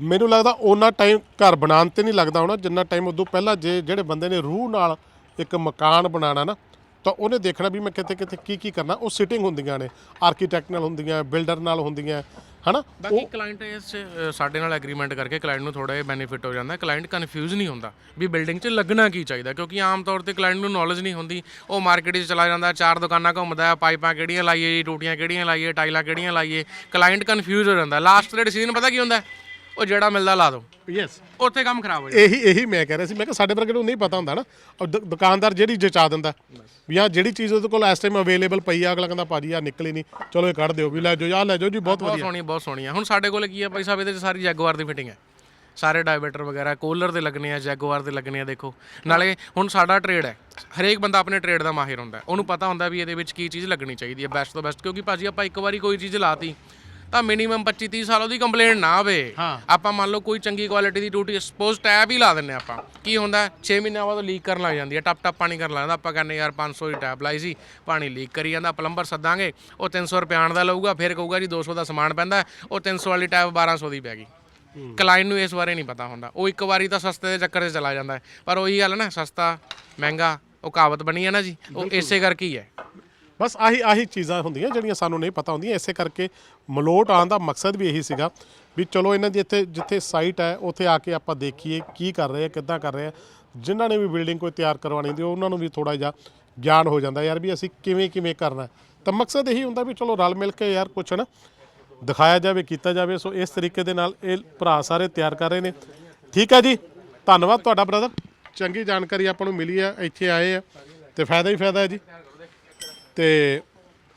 Speaker 1: ਮੈਨੂੰ ਲੱਗਦਾ ਉਹਨਾਂ ਟਾਈਮ ਘਰ ਬਣਾਉਣ ਤੇ ਨਹੀਂ ਲੱਗਦਾ ਹੋਣਾ, ਜਿੰਨਾ ਟਾਈਮ ਉਦੋਂ ਪਹਿਲਾਂ ਜੇ ਜਿਹੜੇ ਬੰਦੇ ਨੇ ਰੂਹ ਨਾਲ ਇੱਕ ਮਕਾਨ ਬਣਾਉਣਾ ਨਾ ਤਾਂ ਉਹਨੇ ਦੇਖਣਾ ਵੀ ਮੈਂ ਕਿਤੇ ਕਿਤੇ ਕੀ ਕੀ ਕਰਨਾ। ਉਹ ਸਿਟਿੰਗ ਹੁੰਦੀਆਂ ਨੇ ਆਰਕੀਟੈਕਟ ਨਾਲ ਹੁੰਦੀਆਂ ਬਿਲਡਰ ਨਾਲ ਹੁੰਦੀਆਂ ਹਨਾ?
Speaker 4: ਬਾਕੀ ਕਲਾਇੰਟ ਇਸ ਸਾਡੇ ਨਾਲ ਐਗਰੀਮੈਂਟ ਕਰਕੇ ਕਲਾਇੰਟ ਨੂੰ ਥੋੜਾ ਜਿਹਾ ਬੈਨੀਫਿਟ ਹੋ ਜਾਂਦਾ। ਕਲਾਇੰਟ ਕਨਫਿਊਜ਼ ਨਹੀਂ ਹੁੰਦਾ ਵੀ ਬਿਲਡਿੰਗ 'ਚ ਲੱਗਣਾ ਕੀ ਚਾਹੀਦਾ ਕਿਉਂਕਿ ਆਮ ਤੌਰ ਤੇ ਕਲਾਇੰਟ ਨੂੰ ਨੌਲੇਜ ਨਹੀਂ ਹੁੰਦੀ। ਉਹ ਮਾਰਕੀਟ 'ਚ ਚਲਾ ਜਾਂਦਾ ਚਾਰ ਦੁਕਾਨਾਂ ਘੁੰਮਦਾ ਹੈ, ਪਾਈਪਾਂ ਕਿਹੜੀਆਂ ਲਾਈਏ ਜੀ ਟੂਟੀਆਂ ਕਿਹੜੀਆਂ ਲਾਈਏ ਟਾਈਲਾਂ ਕਿਹੜੀਆਂ ਲਾਈਏ। ਕਲਾਇੰਟ ਕਨਫਿਊਜ਼ ਹੋ ਜਾਂਦਾ। ਲਾਸਟ ਦੇ ਡਿਸੀਜਨ ਪਤਾ ਕੀ ਹੁੰਦਾ? ਉਹ ਜਿਹੜਾ ਮਿਲਦਾ ਲਾ ਦੋ
Speaker 1: ਯੈਸ
Speaker 4: ਉੱਥੇ ਕੰਮ ਖਰਾਬ ਹੋ ਜਾਂਦਾ
Speaker 1: ਇਹੀ ਇਹੀ ਮੈਂ ਕਹਿ ਰਿਹਾ ਸੀ। ਮੈਂ ਕਿ ਸਾਡੇ ਵਰਗੇ ਨੂੰ ਨਹੀਂ ਪਤਾ ਹੁੰਦਾ ਨਾ। ਔਰ ਦੁ- ਦੁਕਾਨਦਾਰ ਜਿਹੜੀ ਜਚਾ ਦਿੰਦਾ। ਵੀ ਆ ਜਿਹੜੀ ਚੀਜ਼ ਉਹਦੇ ਕੋਲ ਇਸ ਟਾਈਮ ਅਵੇਲੇਬਲ ਪਈ ਆ ਅਗਲਾ ਕਹਿੰਦਾ ਭਾਜੀ ਆ ਨਿਕਲੀ ਨਹੀਂ। ਚਲੋ ਇਹ ਕੱਢ ਦਿਓ ਵੀ ਲੈ ਜਾਓ ਆ ਲੈ ਜਾਓ ਜੀ ਬਹੁਤ
Speaker 4: ਬਹੁਤ
Speaker 1: ਵਧੀਆ।
Speaker 4: ਸੋਹਣੀ ਬਹੁਤ ਸੋਹਣੀ ਆ। ਹੁਣ ਸਾਡੇ ਕੋਲ ਕੀ ਆ ਭਾਈ ਸਾਹਿਬ ਇਹਦੇ 'ਚ ਸਾਰੀ ਜੈਗੁਆਰ ਦੀ ਫਿਟਿੰਗ ਹੈ ਸਾਰੇ ਡਾਇਬੇਟਰ ਵਗੈਰਾ ਕੋਲਰ ਦੇ ਲੱਗਣੇ ਆ ਜੈਗੁਆਰ ਦੇ ਲੱਗਣੇ ਆ ਦੇਖੋ। ਨਾਲੇ ਹੁਣ ਸਾਡਾ ਟ੍ਰੇਡ ਹੈ ਹਰੇਕ ਬੰਦਾ ਆਪਣੇ ਟ੍ਰੇਡ ਦਾ ਮਾਹਿਰ ਹੁੰਦਾ। ਹੈ। ਉਹਨੂੰ ਪਤਾ ਹੁੰਦਾ ਵੀ ਇਹਦੇ ਵਿੱਚ ਕੀ ਚੀਜ਼ ਲੱਗਣੀ ਚਾਹੀਦੀ ਹੈ ਬੈਸਟ ਤੋਂ ਬੈਸਟ ਕਿਉਂਕਿ ਭਾਜੀ ਆਪਾਂ ਇੱਕ ਵਾਰੀ ਕੋਈ ਚੀਜ਼ ਲਾਤੀ ਤਾਂ ਮਿਨੀਮਮ 25 30 ਸਾਲ ਉਹਦੀ ਕੰਪਲੇਂਟ ਨਾ ਆਵੇ। ਆਪਾਂ ਮੰਨ ਲਓ ਕੋਈ ਚੰਗੀ ਕੁਆਲਿਟੀ ਦੀ ਟੂਟੀ ਸਪੋਜ਼ ਟੈਪ ਹੀ ਲਾ ਦਿੰਨੇ ਆਪਾਂ। ਕੀ ਹੁੰਦਾ? 6 ਮਹੀਨਿਆਂ ਬਾਅਦ ਲੀਕ ਕਰਨ ਲੱਗ ਜਾਂਦੀ ਹੈ। ਟਪ ਟਪ ਪਾਣੀ ਕਰਨ ਲੱਗ ਜਾਂਦਾ। ਆਪਾਂ ਕਹਿੰਦੇ ਯਾਰ 500 ਦੀ ਟੈਪ ਲਾਈ ਸੀ ਪਾਣੀ ਲੀਕ ਕਰੀ ਜਾਂਦਾ। ਪਲੰਬਰ ਸੱਦਾਂਗੇ ਉਹ 300 ਰੁਪਏ ਆਣ ਦਾ ਲਊਗਾ ਫਿਰ ਕਹੂਗਾ ਜੀ 200 ਦਾ ਸਮਾਨ ਪੈਂਦਾ। ਉਹ 300 ਵਾਲੀ ਟੈਪ 1200 ਦੀ ਪੈ ਗਈ। ਕਲਾਇੰਟ ਨੂੰ ਇਸ ਬਾਰੇ ਨਹੀਂ ਪਤਾ ਹੁੰਦਾ। ਉਹ ਇੱਕ ਵਾਰੀ ਤਾਂ ਸਸਤੇ ਦੇ ਚੱਕਰ 'ਚ ਚਲਾ ਜਾਂਦਾ ਪਰ ਉਹੀ ਗੱਲ ਨਾ ਸਸਤਾ ਮਹਿੰਗਾ ਉਹ ਕਾਵਤ ਬਣੀ ਹੈ ਨਾ ਜੀ। ਉਹ ਇਸੇ ਕਰਕੇ ਹੀ ਹੈ।
Speaker 1: ਬਸ ਆਹੀ ਆਹੀ ਚੀਜ਼ਾਂ ਹੁੰਦੀਆਂ ਜਿਹੜੀਆਂ ਸਾਨੂੰ ਨਹੀਂ ਪਤਾ ਹੁੰਦੀਆਂ। ਇਸੇ ਕਰਕੇ ਮਲੋਟ ਆਉਣ ਦਾ ਮਕਸਦ ਵੀ ਇਹੀ ਸੀਗਾ ਵੀ ਚਲੋ ਇਹਨਾਂ ਦੀ ਇੱਥੇ ਜਿੱਥੇ ਸਾਈਟ ਹੈ, ਉੱਥੇ ਆ ਕੇ ਆਪਾਂ ਦੇਖੀਏ ਕੀ ਕਰ ਰਹੇ ਆ, ਕਿੱਦਾਂ ਕਰ ਰਹੇ ਆ। ਜਿਨ੍ਹਾਂ ਨੇ ਵੀ ਬਿਲਡਿੰਗ ਕੋਈ ਤਿਆਰ ਕਰਵਾਉਣੀ ਹੁੰਦੀ, ਉਹਨਾਂ ਨੂੰ ਵੀ ਥੋੜਾ ਜਿਹਾ ਗਿਆਨ ਹੋ ਜਾਂਦਾ ਯਾਰ ਵੀ ਅਸੀਂ ਕਿਵੇਂ ਕਿਵੇਂ ਕਰਨਾ ਤਾਂ ਮਕਸਦ ਇਹੀ ਹੁੰਦਾ ਵੀ ਚਲੋ ਰਲ ਮਿਲ ਕੇ ਯਾਰ ਕੁਛ ਨਾ ਦਿਖਾਇਆ ਜਾਵੇ, ਕੀਤਾ ਜਾਵੇ। ਸੋ ਇਸ ਤਰੀਕੇ ਦੇ ਨਾਲ ਇਹ ਭਰਾ ਸਾਰੇ ਤਿਆਰ ਕਰ ਰਹੇ ਨੇ। ਠੀਕ ਹੈ ਜੀ, ਧੰਨਵਾਦ ਤੁਹਾਡਾ ਬ੍ਰਦਰ ਚੰਗੀ ਜਾਣਕਾਰੀ ਆਪਾਂ ਨੂੰ ਮਿਲੀ ਆ ਇੱਥੇ ਆਏ ਆ ਤੇ ਫਾਇਦਾ ਹੀ ਫਾਇਦਾ ਹੈ ਜੀ। ਤੇ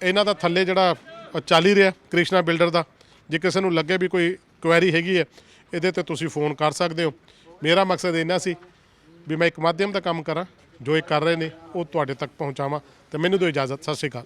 Speaker 1: ਇਹਨਾਂ ਦਾ ਥੱਲੇ ਜਿਹੜਾ ਉਹ ਚੱਲ ਹੀ ਰਿਹਾ ਕ੍ਰਿਸ਼ਨਾ ਬਿਲਡਰ ਦਾ। ਜੇ ਕਿਸੇ ਨੂੰ ਲੱਗੇ ਵੀ ਕੋਈ ਕੁਐਰੀ ਹੈਗੀ ਹੈ, ਇਹਦੇ ਤੇ ਤੁਸੀਂ ਫੋਨ ਕਰ ਸਕਦੇ ਹੋ। ਮੇਰਾ ਮਕਸਦ ਇਹਨਾਂ ਸੀ ਵੀ ਮੈਂ ਇੱਕ ਮਾਧਿਅਮ ਦਾ ਕੰਮ ਕਰਾਂ, ਜੋ ਇਹ ਕਰ ਰਹੇ ਨੇ, ਉਹ ਤੁਹਾਡੇ ਤੱਕ ਪਹੁੰਚਾਵਾਂ। ਤੇ ਮੈਨੂੰ ਦਿਓ ਇਜਾਜ਼ਤ, ਸਤਿ ਸ਼੍ਰੀ ਅਕਾਲ।